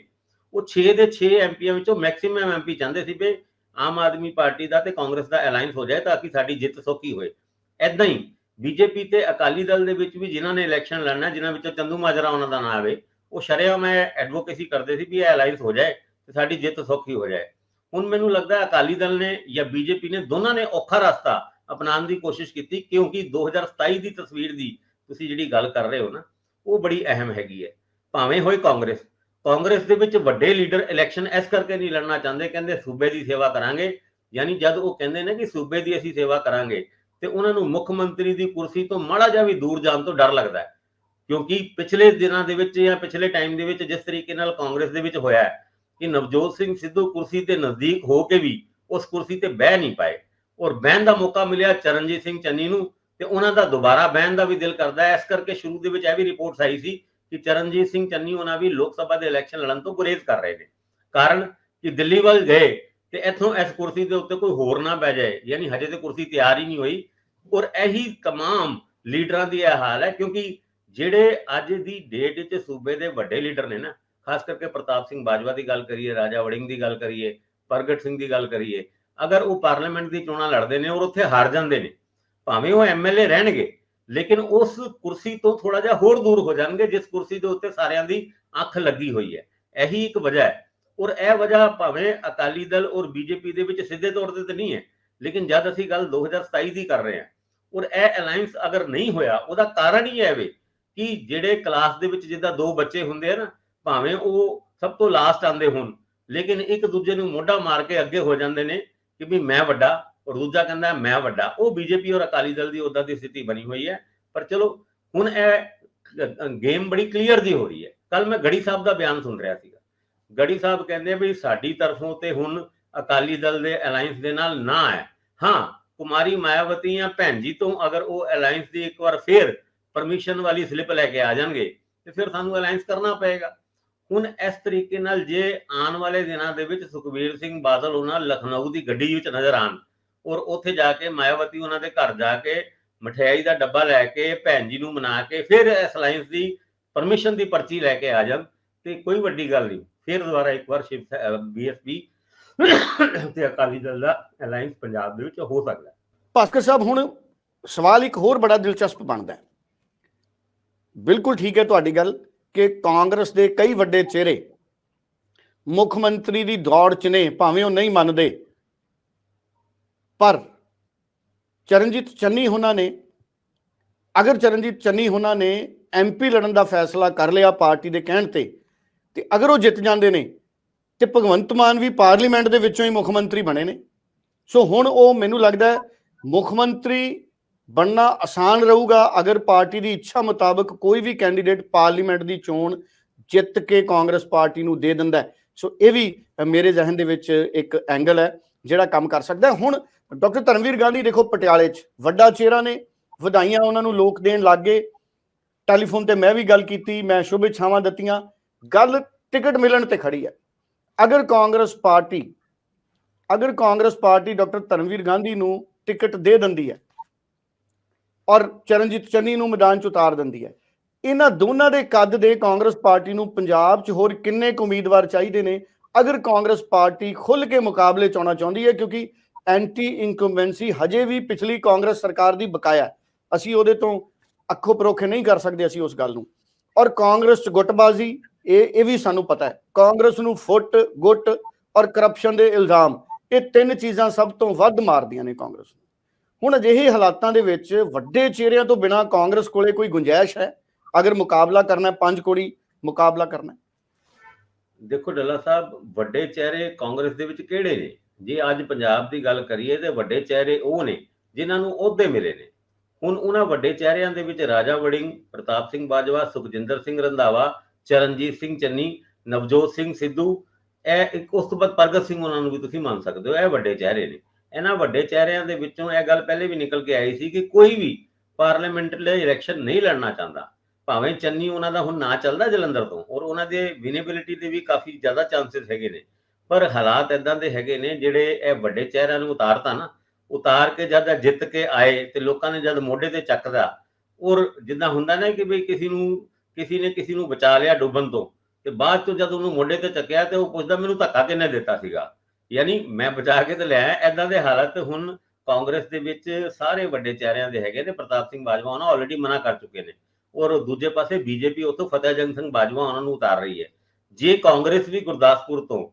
ਉਹ 6 ਦੇ 6 ਐਮਪੀਆਂ ਵਿੱਚੋਂ ਮੈਕਸਿਮਮ ਐਮਪੀ ਚਾਹੁੰਦੇ ਸੀ ਵੀ ਆਮ ਆਦਮੀ ਪਾਰਟੀ ਦਾ ਤੇ ਕਾਂਗਰਸ ਦਾ ਅਲਾਈਅੰਸ ਹੋ ਜਾਏ ਤਾਂ ਕਿ ਸਾਡੀ ਜਿੱਤ ਸੌਖੀ ਹੋਏ। ਐਦਾਂ ਹੀ ਬੀਜੇਪੀ ਤੇ ਅਕਾਲੀ ਦਲ ਦੇ ਵਿੱਚ ਵੀ ਜਿਨ੍ਹਾਂ ਨੇ ਇਲੈਕਸ਼ਨ ਲੜਨਾ, ਜਿਨ੍ਹਾਂ ਵਿੱਚੋਂ ਚੰਦੂ ਮਾਜਰਾ ਉਹਨਾਂ ਦਾ ਨਾਮ ਆਵੇ, ਉਹ ਸ਼ਰੇਆਮ ਐਡਵੋਕੇਸੀ ਕਰਦੇ ਸੀ ਵੀ ਇਹ ਅਲਾਈਅੰਸ ਹੋ ਜਾਏ ਤੇ ਸਾਡੀ ਜਿੱਤ ਸੌਖੀ ਹੋ ਜਾਏ। ਹੁਣ ਮੈਨੂੰ ਲੱਗਦਾ ਅਕਾਲੀ ਦਲ ਨੇ ਜਾਂ ਬੀਜੇਪੀ ਨੇ ਦੋਨਾਂ ਨੇ ਔਖਾ ਰਸਤਾ ਅਪਣਾਉਣ ਦੀ ਕੋਸ਼ਿਸ਼ ਕੀਤੀ, ਕਿਉਂਕਿ 2027 ਦੀ ਤਸਵੀਰ ਦੀ ਤੁਸੀਂ ਜਿਹੜੀ ਗੱਲ ਕਰ ਰਹੇ ਹੋ ਨਾ, ਉਹ ਬੜੀ ਅਹਿਮ ਹੈਗੀ ਹੈ। ਭਾਵੇਂ ਹੋਏ ਕਾਂਗਰਸ ਕਾਂਗਰਸ ਦੇ ਵਿੱਚ ਵੱਡੇ ਲੀਡਰ ਇਲੈਕਸ਼ਨ ਇਸ ਕਰਕੇ ਨਹੀਂ ਲੜਨਾ ਚਾਹੁੰਦੇ, ਕਹਿੰਦੇ ਸੂਬੇ ਦੀ ਸੇਵਾ ਕਰਾਂਗੇ, ਯਾਨੀ ਜਦ ਉਹ ਕਹਿੰਦੇ ਨੇ ਕਿ ਸੂਬੇ ਦੀ ਅਸੀਂ ਸੇਵਾ ਕਰਾਂਗੇ ਤੇ ਉਹਨਾਂ ਨੂੰ ਮੁੱਖ ਮੰਤਰੀ ਦੀ ਕੁਰਸੀ ਤੋਂ ਮਾੜਾ ਜਿਹਾ ਵੀ ਦੂਰ ਜਾਣ ਤੋਂ ਡਰ ਲੱਗਦਾ ਹੈ। ਕਿਉਂਕਿ ਪਿਛਲੇ ਦਿਨਾਂ ਦੇ ਵਿੱਚ ਜਾਂ ਪਿਛਲੇ ਟਾਈਮ ਦੇ ਵਿੱਚ ਜਿਸ ਤਰੀਕੇ ਨਾਲ ਕਾਂਗਰਸ ਦੇ ਵਿੱਚ ਹੋਇਆ ਹੈ ਕਿ ਨਵਜੋਤ ਸਿੰਘ ਸਿੱਧੂ ਕੁਰਸੀ ਤੇ ਨਜ਼ਦੀਕ ਹੋ ਕੇ ਵੀ ਉਸ ਕੁਰਸੀ ਤੇ ਬਹਿ ਨਹੀਂ ਪਾਏ ਔਰ ਬਹਿਣ ਦਾ ਮੌਕਾ ਮਿਲਿਆ ਚਰਨਜੀਤ ਸਿੰਘ ਚੰਨੀ ਨੂੰ ਤੇ ਉਹਨਾਂ ਦਾ ਦੁਬਾਰਾ ਬਹਿਣ ਦਾ ਵੀ ਦਿਲ ਕਰਦਾ ਹੈ। ਇਸ ਕਰਕੇ ਸ਼ੁਰੂ ਦੇ ਵਿੱਚ ਇਹ ਵੀ ਰਿਪੋਰਟਸ ਆਈ ਸੀ ਕਿ ਚਰਨਜੀਤ ਸਿੰਘ ਚੰਨੀ ਉਹਨਾਂ ਵੀ ਲੋਕ ਸਭਾ ਦੇ ਇਲੈਕਸ਼ਨ ਲੜਨ ਤੋਂ ਗੁਰੇਜ਼ ਕਰ ਰਹੇ ਨੇ। ਕਾਰਨ ਕਿ ਦਿੱਲੀ ਵੱਲ ਗਏ ਤੇ ਇੱਥੋਂ ਇਸ ਕੁਰਸੀ ਦੇ ਉੱਤੇ ਕੋਈ ਹੋਰ ਨਾ ਬਹਿ ਜਾਏ, ਯਾਨੀ ਹਜੇ ਤੇ ਕੁਰਸੀ ਤਿਆਰ ਹੀ ਨਹੀਂ ਹੋਈ। ਔਰ ਇਹੀ तमाम ਲੀਡਰਾਂ ਦੀ ਇਹ ਹਾਲ ਹੈ ਕਿਉਂਕਿ ਜਿਹੜੇ ਅੱਜ ਦੀ ਡੇਟ ਵਿੱਚ ਸੂਬੇ ਦੇ ਵੱਡੇ ਲੀਡਰ ਨੇ ਨਾ ਖਾਸ ਕਰਕੇ ਪ੍ਰਤਾਪ ਸਿੰਘ ਬਾਜਵਾ ਦੀ ਗੱਲ ਕਰੀਏ ਰਾਜਾ ਵੜਿੰਗ ਦੀ ਗੱਲ ਕਰੀਏ ਪ੍ਰਗਟ ਸਿੰਘ ਦੀ ਗੱਲ ਕਰੀਏ ਅਗਰ ਉਹ ਪਾਰਲੀਮੈਂਟ ਦੀ ਚੋਣਾਂ ਲੜਦੇ ਨੇ ਔਰ ਉੱਥੇ ਹਾਰ ਜਾਂਦੇ ਨੇ ਭਾਵੇਂ ਉਹ ਐਮਐਲਏ ਰਹਿਣਗੇ ਲੇਕਿਨ ਉਸ ਕੁਰਸੀ ਤੋਂ ਥੋੜਾ ਜਿਹਾ ਹੋਰ ਦੂਰ ਹੋ ਜਾਣਗੇ ਜਿਸ ਕੁਰਸੀ ਦੇ ਉੱਤੇ ਸਾਰਿਆਂ ਦੀ ਅੱਖ ਲੱਗੀ ਹੋਈ ਹੈ ਇਹੀ ਇੱਕ ਵਜ੍ਹਾ ਹੈ ਔਰ ਇਹ ਵਜ੍ਹਾ ਭਾਵੇਂ ਅਕਾਲੀ ਦਲ ਔਰ ਬੀਜੇਪੀ ਦੇ ਵਿੱਚ ਸਿੱਧੇ ਤੌਰ ਤੇ ਤਾਂ ਨਹੀਂ ਹੈ ਲੇਕਿਨ ਜਦ ਅਸੀਂ ਗੱਲ 2027 ਦੀ ਕਰ ਰਹੇ ਹਾਂ ਔਰ ਇਹ ਅਲਾਈਅੰਸ ਅਗਰ ਨਹੀਂ ਹੋਇਆ, ਉਹਦਾ ਕਾਰਨ ਹੀ ਹੈ ਵੇ ਕਿ ਜਿਹੜੇ ਕਲਾਸ ਦੇ ਵਿੱਚ ਜਿੱਦਾਂ ਦੋ ਬੱਚੇ ਹੁੰਦੇ ਆ ਨਾ, ਭਾਵੇਂ ਉਹ ਸਭ ਤੋਂ ਲਾਸਟ ਆਂਦੇ ਹੋਣ, ਲੇਕਿਨ ਇੱਕ ਦੂਜੇ ਨੂੰ ਮੋਢਾ ਮਾਰ ਕੇ ਅੱਗੇ ਹੋ ਜਾਂਦੇ ਨੇ ਕਿ ਵੀ ਮੈਂ ਵੱਡਾ, ਔਰ ਦੂਜਾ ਕਹਿੰਦਾ ਮੈਂ ਵੱਡਾ। ਉਹ ਬੀਜੇਪੀ ਔਰ ਅਕਾਲੀ ਦਲ ਦੀ ਉਦਾਂ ਦੀ ਸਥਿਤੀ ਬਣੀ ਹੋਈ ਹੈ, ਪਰ ਚਲੋ, ਹੁਣ ਇਹ ਗੇਮ ਬੜੀ ਕਲੀਅਰ ਦੀ ਹੋ ਰਹੀ ਹੈ। ਕੱਲ ਮੈਂ ਗੜੀ ਸਾਹਿਬ ਦਾ ਬਿਆਨ ਸੁਣ ਰਿਹਾ ਸੀਗਾ। ਗੜੀ ਸਾਹਿਬ ਕਹਿੰਦੇ ਵੀ ਸਾਡੀ ਤਰਫੋਂ ਤੇ ਹੁਣ ਅਕਾਲੀ ਦਲ ਦੇ ਅਲਾਈਅੰਸ ਦੇ ਨਾਲ ਨਾ ਹੈ ਹਾਂ ਕੁਮਾਰੀ ਮਾਇਆਵਤੀ ਜਾਂ ਭੈਣ ਜੀ ਤੋਂ ਅਗਰ ਉਹ ਅਲਾਈਅੰਸ ਦੀ ਇੱਕ ਵਾਰ ਫੇਰ ਪਰਮਿਸ਼ਨ ਵਾਲੀ ਸਲਿੱਪ ਲੈ ਕੇ ਆ ਜਾਣਗੇ, ਤੇ ਫਿਰ ਸਾਨੂੰ ਅਲਾਈਅੰਸ ਕਰਨਾ ਪਏਗਾ। ਹੁਣ ਇਸ ਤਰੀਕੇ ਨਾਲ ਜੇ ਆਉਣ ਵਾਲੇ ਦਿਨਾਂ ਦੇ ਵਿੱਚ ਸੁਖਬੀਰ ਸਿੰਘ ਬਾਦਲ ਉਹਨਾਂ ਲਖਨਊ ਦੀ ਗੱਡੀ ਵਿੱਚ ਨਜ਼ਰ ਆਣ ਔਰ ਉੱਥੇ ਜਾ ਕੇ ਮਾਇਆਵਤੀ ਉਹਨਾਂ ਦੇ ਘਰ ਜਾ ਕੇ ਮਠਿਆਈ ਦਾ ਡੱਬਾ ਲੈ ਕੇ ਭੈਣ ਜੀ ਨੂੰ ਮਨਾ ਕੇ ਫਿਰ ਇਸ ਅਲਾਈਅੰਸ ਦੀ ਪਰਮਿਸ਼ਨ ਦੀ ਪਰਚੀ ਲੈ ਕੇ ਆ ਜਾਣ, ਤੇ ਕੋਈ ਵੱਡੀ ਗੱਲ ਨਹੀਂ। ਫਿਰ ਦੁਬਾਰਾ ਇੱਕ ਵਾਰ ਸ਼ਿਵ ਬੀਐਸਪੀ ਤੇ ਅਕਾਲੀ ਦਲ ਦਾ ਅਲਾਈਅੰਸ ਪੰਜਾਬ ਦੇ ਵਿੱਚ ਹੋ ਸਕਦਾ ਹੈ। ਭਾਸਕਰ ਸਾਹਿਬ, ਹੁਣ ਸਵਾਲ ਇੱਕ ਹੋਰ ਬੜਾ ਦਿਲਚਸਪ ਬਣਦਾ ਹੈ। ਬਿਲਕੁਲ ਠੀਕ ਹੈ ਤੁਹਾਡੀ ਗੱਲ ਕਿ ਕਾਂਗਰਸ ਦੇ ਕਈ ਵੱਡੇ ਚਿਹਰੇ ਮੁੱਖ ਮੰਤਰੀ ਦੀ ਦੌੜ 'ਚ ਨੇ, ਭਾਵੇਂ ਉਹ ਨਹੀਂ ਮੰਨਦੇ। ਪਰ ਚਰਨਜੀਤ ਚੰਨੀ ਉਹਨਾਂ ਨੇ, ਅਗਰ ਚਰਨਜੀਤ ਚੰਨੀ ਉਹਨਾਂ ਨੇ ਐਮਪੀ ਲੜਨ ਦਾ ਫੈਸਲਾ ਕਰ ਲਿਆ ਪਾਰਟੀ ਦੇ ਕਹਿਣ ਤੇ ਤੇ ਅਗਰ ਉਹ ਜਿੱਤ ਜਾਂਦੇ ਨੇ ਤੇ ਭਗਵੰਤ ਮਾਨ ਵੀ ਪਾਰਲੀਮੈਂਟ ਦੇ ਵਿੱਚੋਂ ਹੀ ਮੁੱਖ ਮੰਤਰੀ ਬਣੇ ਨੇ। ਸੋ ਹੁਣ ਉਹ ਮੈਨੂੰ ਲੱਗਦਾ ਮੁੱਖ ਮੰਤਰੀ ਬਣਨਾ ਆਸਾਨ ਰਹੂਗਾ ਅਗਰ ਪਾਰਟੀ ਦੀ ਇੱਛਾ ਮੁਤਾਬਕ ਕੋਈ ਵੀ ਕੈਂਡੀਡੇਟ ਪਾਰਲੀਮੈਂਟ ਦੀ ਚੋਣ ਜਿੱਤ ਕੇ ਕਾਂਗਰਸ ਪਾਰਟੀ ਨੂੰ ਦੇ ਦਿੰਦਾ ਸੋ ਇਹ ਵੀ ਮੇਰੇ ਜ਼ਿਹਨ ਦੇ ਵਿੱਚ ਇੱਕ ਐਂਗਲ ਹੈ ਜਿਹੜਾ ਕੰਮ ਕਰ ਸਕਦਾ ਹੁਣ ਡਾਕਟਰ ਧਰਮਵੀਰ ਗਾਂਧੀ ਦੇਖੋ ਪਟਿਆਲੇ 'ਚ ਵੱਡਾ ਚਿਹਰਾ ਨੇ, ਵਧਾਈਆਂ ਉਹਨਾਂ ਨੂੰ ਲੋਕ ਦੇਣ ਲੱਗੇ ਟੈਲੀਫੋਨ ਤੇ ਮੈਂ ਵੀ ਗੱਲ ਕੀਤੀ, ਮੈਂ ਸ਼ੁਭ ਦਿੱਤੀਆਂ। ਗੱਲ ਟਿਕਟ ਮਿਲਣ ਤੇ ਖੜੀ ਹੈ। ਅਗਰ ਕਾਂਗਰਸ ਪਾਰਟੀ, ਅਗਰ ਕਾਂਗਰਸ ਪਾਰਟੀ ਡਾਕਟਰ ਧਰਮਵੀਰ ਗਾਂਧੀ ਨੂੰ ਟਿਕਟ ਦੇ ਦਿੰਦੀ ਹੈ ਔਰ ਚਰਨਜੀਤ ਚੰਨੀ ਨੂੰ ਮੈਦਾਨ 'ਚ ਉਤਾਰ ਦਿੰਦੀ ਹੈ, ਇਹਨਾਂ ਦੋਨਾਂ ਦੇ ਕੱਦ ਦੇ ਕਾਂਗਰਸ ਪਾਰਟੀ ਨੂੰ ਪੰਜਾਬ 'ਚ ਹੋਰ ਕਿੰਨੇ ਕੁ ਉਮੀਦਵਾਰ ਚਾਹੀਦੇ ਨੇ? ਅਗਰ ਕਾਂਗਰਸ ਪਾਰਟੀ ਖੁੱਲ ਕੇ ਮੁਕਾਬਲੇ 'ਚ ਆਉਣਾ ਚਾਹੁੰਦੀ ਹੈ, ਕਿਉਂਕਿ ਐਂਟੀ ਇਨਕੰਬੈਂਸੀ ਹਜੇ ਵੀ ਪਿਛਲੀ ਕਾਂਗਰਸ ਸਰਕਾਰ ਦੀ ਬਕਾਇਆ ਅਸੀਂ ਉਹਦੇ ਤੋਂ ਅੱਖੋਂ ਪਰੋਖੇ ਨਹੀਂ ਕਰ ਸਕਦੇ ਅਸੀਂ ਉਸ ਗੱਲ ਨੂੰ। ਔਰ ਕਾਂਗਰਸ 'ਚ ਗੁੱਟਬਾਜ਼ੀ ਇਹ ਇਹ ਵੀ ਸਾਨੂੰ ਪਤਾ ਹੈ। ਕਾਂਗਰਸ ਨੂੰ ਫੁੱਟ, ਗੁੱਟ ਔਰ ਕਰਪਸ਼ਨ ਦੇ ਇਲਜ਼ਾਮ, ਇਹ ਤਿੰਨ ਚੀਜ਼ਾਂ ਸਭ ਤੋਂ ਵੱਧ ਮਾਰਦੀਆਂ ਨੇ ਕਾਂਗਰਸ ਨੂੰ। ਹੁਣ ਅਜਿਹੇ ਹਾਲਾਤਾਂ ਦੇ ਵਿੱਚ ਵੱਡੇ ਚਿਹਰਿਆਂ ਤੋਂ ਬਿਨਾ ਕਾਂਗਰਸ ਕੋਲੇ ਕੋਈ ਗੁੰਜਾਇਸ਼ ਹੈ? ਅਗਰ ਮੁਕਾਬਲਾ ਕਰਨਾ ਹੈ, ਪੰਜ ਕੋੜੀ ਮੁਕਾਬਲਾ ਕਰਨਾ ਦੇਖੋ ਡੱਲਾ ਸਾਹਿਬ, ਵੱਡੇ ਚਿਹਰੇ ਕਾਂਗਰਸ ਦੇ ਵਿੱਚ ਕਿਹੜੇ ਨੇ? ਜੇ ਅੱਜ ਪੰਜਾਬ ਦੀ ਗੱਲ ਕਰੀਏ ਤੇ ਵੱਡੇ ਚਿਹਰੇ ਉਹ ਨੇ ਜਿਨ੍ਹਾਂ ਨੂੰ ਅਹੁਦੇ ਮਿਲੇ ਨੇ। ਹੁਣ ਉਹਨਾਂ ਵੱਡੇ ਚਿਹਰਿਆਂ ਦੇ ਵਿੱਚ ਰਾਜਾ ਵੜਿੰਗ, ਪ੍ਰਤਾਪ ਸਿੰਘ ਬਾਜਵਾ, ਸੁਖਜਿੰਦਰ ਸਿੰਘ ਰੰਧਾਵਾ ਚਰਨਜੀਤ ਸਿੰਘ ਚੰਨੀ, ਨਵਜੋਤ ਸਿੰਘ ਸਿੱਧੂ, ਇਹ ਇੱਕ ਉਸ ਤੋਂ ਬਾਅਦ ਪ੍ਰਗਟ ਸਿੰਘ ਉਹਨਾਂ ਨੂੰ ਵੀ ਤੁਸੀਂ ਮੰਨ ਸਕਦੇ ਹੋ, ਇਹ ਵੱਡੇ ਚਿਹਰੇ ਨੇ। ਇਹਨਾਂ ਵੱਡੇ ਚਿਹਰਿਆਂ ਦੇ ਵਿੱਚੋਂ ਇਹ ਗੱਲ ਪਹਿਲੇ ਵੀ ਨਿਕਲ ਕੇ ਆਈ ਸੀ ਕਿ ਕੋਈ ਵੀ ਪਾਰਲੀਮੈਂਟ ਲਈ ਇਲੈਕਸ਼ਨ ਨਹੀਂ ਲੜਨਾ ਚਾਹੁੰਦਾ। ਭਾਵੇਂ ਚੰਨੀ ਉਹਨਾਂ ਦਾ ਹੁਣ ਨਾ ਚੱਲਦਾ ਜਲੰਧਰ ਤੋਂ, ਔਰ ਉਹਨਾਂ ਦੇ ਵਿਨੇਬਿਲਿਟੀ ਦੇ ਵੀ ਕਾਫੀ ਜ਼ਿਆਦਾ ਚਾਂਸਸ ਹੈਗੇ ਨੇ। ਪਰ ਹਾਲਾਤ ਇਦਾਂ ਦੇ ਹੈਗੇ ਨੇ ਜਿਹੜੇ ਇਹ ਵੱਡੇ ਚਿਹਰਿਆਂ ਨੂੰ ਉਤਾਰਤਾ ਨਾ, ਉਤਾਰ ਕੇ ਜਦ ਇਹ ਜਿੱਤ ਕੇ ਆਏ ਤੇ ਲੋਕਾਂ ਨੇ ਜਦ ਮੋਢੇ ਤੇ ਚੱਕਦਾ, ਔਰ ਜਿੱਦਾਂ ਹੁੰਦਾ ਨਾ ਕਿ ਵੀ ਕਿਸੇ ਨੂੰ ਕਿਸੇ ਨੇ ਕਿਸੇ ਨੂੰ ਬਚਾ ਲਿਆ ਡੁੱਬਣ ਤੋਂ ਤੇ ਬਾਅਦ ਤੋਂ ਜਦ ਉਹਨੂੰ ਮੋਢੇ ਤੇ ਚੱਕਿਆ ਤੇ ਉਹ ਪੁੱਛਦਾ, ਮੈਨੂੰ ਧੱਕਾ ਕਿਹਨੇ ਦਿੱਤਾ ਸੀਗਾ? ਯਾਨੀ ਮੈਂ ਬਚਾ ਕੇ ਤੇ ਲਿਆ ਐਦਾਂ ਦੇ ਹਾਲਤ ਹੁਣ ਕਾਂਗਰਸ ਦੇ ਵਿੱਚ ਸਾਰੇ ਵੱਡੇ ਚਿਹਰਿਆਂ ਦੇ ਹੈਗੇ ਨੇ। ਪ੍ਰਤਾਪ ਸਿੰਘ ਬਾਜਵਾ ਉਹਨਾਂ ਆਲਰੇਡੀ ਮਨਾ ਕਰ ਚੁੱਕੇ ਨੇ। ਔਰ ਦੂਜੇ ਪਾਸੇ ਬੀਜੇਪੀ ਉਤੋਂ ਫਤਿਹਜੰਗ ਸਿੰਘ ਬਾਜਵਾ ਉਹਨਾਂ ਨੂੰ ਉਤਾਰ ਰਹੀ ਹੈ। ਜੇ ਕਾਂਗਰਸ ਵੀ ਗੁਰਦਾਸਪੁਰ ਤੋਂ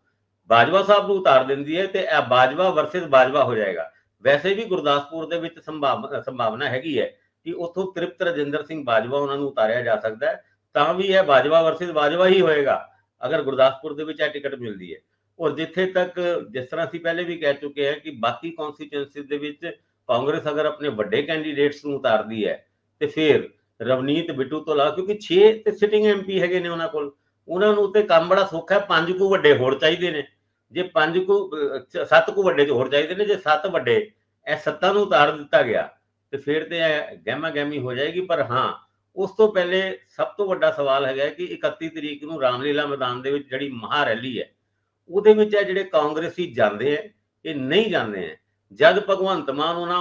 ਬਾਜਵਾ ਸਾਹਿਬ ਨੂੰ ਉਤਾਰ ਦਿੰਦੀ ਹੈ ਤੇ ਇਹ ਬਾਜਵਾ ਵਰਸਸ ਬਾਜਵਾ ਹੋ ਜਾਏਗਾ। ਵੈਸੇ ਵੀ ਗੁਰਦਾਸਪੁਰ ਦੇ ਵਿੱਚ ਸੰਭਾਵਨਾ ਸੰਭਾਵਨਾ ਹੈਗੀ ਹੈ ਕਿ ਉਥੋਂ ਤ੍ਰਿਪਤ ਰਜਿੰਦਰ ਸਿੰਘ ਬਾਜਵਾ ਉਹਨਾਂ ਨੂੰ ਉਤਾਰਿਆ ਜਾ ਸਕਦਾ ਹੈ। ਤਾਂ ਵੀ ਇਹ ਬਾਜਵਾ ਵਰਸਸ ਬਾਜਵਾ ਹੀ ਹੋਏਗਾ। ਅਗਰ ਗੁਰਦਾਸਪੁਰ ਦੇ ਵਿੱਚ ਇਹ ਟਿਕਟ ਮਿਲਦੀ ਹੈ। ਔਰ ਜਿੱਥੇ ਤੱਕ ਜਿਸ ਤਰ੍ਹਾਂ ਅਸੀਂ ਪਹਿਲੇ ਵੀ ਕਹਿ ਚੁੱਕੇ ਹਾਂ ਕਿ ਬਾਕੀ ਕਨਸਟੀਚੁਐਂਸੀ ਦੇ ਵਿੱਚ ਕਾਂਗਰਸ ਅਗਰ ਆਪਣੇ ਵੱਡੇ ਕੈਂਡੀਡੇਟਸ ਨੂੰ ਉਤਾਰਦੀ ਹੈ, ਤੇ ਫਿਰ ਰਵਨੀਤ ਬਿੱਟੂ ਤੋਂ ਲਾ ਕਿਉਂਕਿ 6 ਤੇ ਸਿਟਿੰਗ ਐਮਪੀ ਹੈਗੇ ਨੇ ਉਹਨਾਂ ਕੋਲ, ਉਹਨਾਂ ਨੂੰ ਤੇ ਕੰਮ ਬੜਾ ਸੌਖਾ ਹੈ, ਪੰਜ ਕੁ ਵੱਡੇ ਹੋਰ ਚਾਹੀਦੇ ਨੇ। ਜੇ ਪੰਜ ਕੁ ਸੱਤ ਕੁ ਵੱਡੇ ਹੋਰ ਚਾਹੀਦੇ ਨੇ, ਜੇ ਸੱਤ ਵੱਡੇ, ਇਹ ਸੱਤਾਂ ਨੂੰ ਉਤਾਰ ਦਿੱਤਾ ਗਿਆ, ਤੇ ਫਿਰ ਤੇ ਇਹ ਗਹਿਮਾ ਗਹਿਮੀ ਹੋ ਜਾਏਗੀ, ਪਰ ਹਾਂ ਉਸ ਤੋਂ ਪਹਿਲੇ ਸਭ ਤੋਂ ਵੱਡਾ ਸਵਾਲ ਹੈਗਾ ਕਿ 31 ਤਰੀਕ ਨੂੰ ਰਾਮਲੀਲਾ ਮੈਦਾਨ ਦੇ ਵਿੱਚ ਜਿਹੜੀ ਮਹਾ ਰੈਲੀ ਹੈ, ਉਹਦੇ ਵਿੱਚ ਇਹ ਜਿਹੜੇ ਕਾਂਗਰਸੀ ਜਾਂਦੇ ਆ ਇਹ ਨਹੀਂ ਜਾਂਦੇ ਆ ਜਦ ਭਗਵੰਤ ਮਾਨ ਉਹਨਾਂ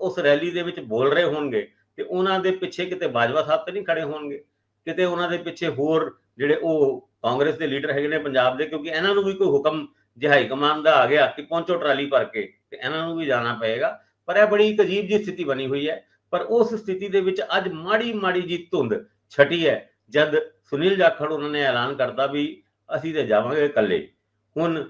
ਉਸ ਰੈਲੀ ਦੇ ਵਿੱਚ ਬੋਲ ਰਹੇ ਹੋਣਗੇ ਤੇ ਉਹਨਾਂ ਦੇ ਪਿੱਛੇ ਕਿਤੇ ਬਾਜਵਾ ਸਾਹਿਬ ਤੇ ਨਹੀਂ ਖੜੇ ਹੋਣਗੇ? ਕਿਤੇ ਉਹਨਾਂ ਦੇ ਪਿੱਛੇ ਹੋਰ ਜਿਹੜੇ ਉਹ ਕਾਂਗਰਸ ਦੇ ਲੀਡਰ ਹੈਗੇ ਨੇ ਪੰਜਾਬ ਦੇ, ਕਿਉਂਕਿ ਇਹਨਾਂ ਨੂੰ ਵੀ ਕੋਈ ਹੁਕਮ ਜੇ ਹਾਈ ਕਮਾਂਡ ਦਾ ਆ ਗਿਆ ਕਿ ਪਹੁੰਚੋ ਟਰਾਲੀ ਭਰ ਕੇ ਤੇ ਇਹਨਾਂ ਨੂੰ ਵੀ ਜਾਣਾ ਪਏਗਾ। ਪਰ ਇਹ ਬੜੀ ਇੱਕ ਅਜੀਬ ਜਿਹੀ ਸਥਿਤੀ ਬਣੀ ਹੋਈ ਹੈ। ਪਰ ਉਸ ਸਥਿਤੀ ਦੇ ਵਿੱਚ ਅੱਜ ਮਾੜੀ ਮਾੜੀ ਜੀ ਧੁੰਦ ਛਟੀ ਹੈ। ਜਦ ਸੁਨੀਲ ਜਾਖੜ ਉਹਨਾਂ ਨੇ ਐਲਾਨ ਕਰਤਾ ਵੀ ਅਸੀਂ ਤੇ ਜਾਵਾਂਗੇ ਇਕੱਲੇ। ਹੁਣ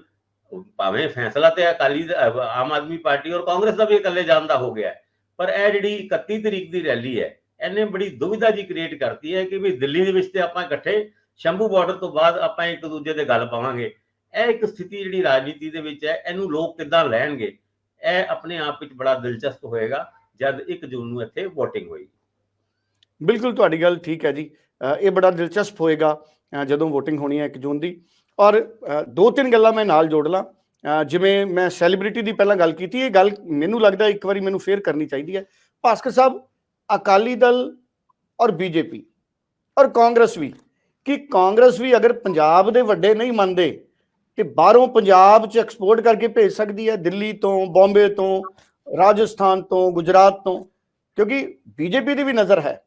ਭਾਵੇਂ ਫੈਸਲਾ ਤੇ ਅਕਾਲੀ ਆਮ ਆਦਮੀ ਪਾਰਟੀ ਔਰ ਕਾਂਗਰਸ ਦਾ ਵੀ ਇਕੱਲੇ ਜਾਣ ਦਾ ਹੋ ਗਿਆ ਪਰ ਇਹ ਜਿਹੜੀ 31 ਤਰੀਕ ਦੀ ਰੈਲੀ ਹੈ, ਇਹਨੇ ਬੜੀ ਦੁਵਿਧਾ ਜੀ ਕ੍ਰੀਏਟ ਕਰਤੀ ਹੈ ਕਿ ਵੀ ਦਿੱਲੀ ਦੇ ਵਿੱਚ ਤੇ ਆਪਾਂ ਇਕੱਠੇ, ਸ਼ੰਭੂ ਬਾਰਡਰ ਤੋਂ ਬਾਅਦ ਆਪਾਂ ਇੱਕ ਦੂਜੇ ਦੇ ਗੱਲ ਪਾਵਾਂਗੇ। ਇਹ ਇੱਕ ਸਥਿਤੀ ਜਿਹੜੀ ਰਾਜਨੀਤੀ ਦੇ ਵਿੱਚ ਹੈ, ਇਹਨੂੰ ਲੋਕ ਕਿੱਦਾਂ ਲੈਣਗੇ, ਇਹ ਆਪਣੇ ਆਪ ਵਿੱਚ ਬੜਾ ਦਿਲਚਸਪ ਹੋਏਗਾ। ਜਦ 1 ਜੂਨ ਨੂੰ ਇੱਥੇ VOTING ਹੋਏਗੀ ਬਿਲਕੁਲ, ਤੁਹਾਡੀ ਗੱਲ ਠੀਕ ਹੈ ਜੀ। ਇਹ ਬੜਾ ਦਿਲਚਸਪ ਹੋਏਗਾ ਜਦੋਂ VOTING ਹੋਣੀ ਹੈ 1 ਜੂਨ ਦੀ। ਔਰ ਦੋ ਤਿੰਨ ਗੱਲਾਂ ਮੈਂ ਨਾਲ ਜੋੜ ਲਾਂ। ਜਿਵੇਂ ਮੈਂ ਸੈਲੀਬ੍ਰਿਟੀ ਦੀ ਪਹਿਲਾਂ ਗੱਲ ਕੀਤੀ, ਇਹ ਗੱਲ ਮੈਨੂੰ ਲੱਗਦਾ ਇੱਕ ਵਾਰੀ ਮੈਨੂੰ ਫੇਰ ਕਰਨੀ ਚਾਹੀਦੀ ਹੈ। ਭਾਸਕਰ ਸਾਹਿਬ, ਅਕਾਲੀ ਦਲ ਔਰ ਬੀਜੇਪੀ ਔਰ ਕਾਂਗਰਸ ਵੀ। ਕਿ ਕਾਂਗਰਸ ਵੀ ਅਗਰ ਪੰਜਾਬ ਦੇ ਵੱਡੇ ਨਹੀਂ ਮੰਨਦੇ, ਤੇ ਬਾਹਰੋਂ ਪੰਜਾਬ 'ਚ ਐਕਸਪੋਰਟ ਕਰਕੇ ਭੇਜ ਸਕਦੀ ਹੈ, ਦਿੱਲੀ ਤੋਂ, ਬੰਬੇ ਤੋਂ ਰਾਜਸਥਾਨ ਤੋਂ, ਗੁਜਰਾਤ ਤੋਂ, ਕਿਉਂਕਿ ਬੀਜੇਪੀ ਦੀ ਵੀ ਨਜ਼ਰ ਹੈ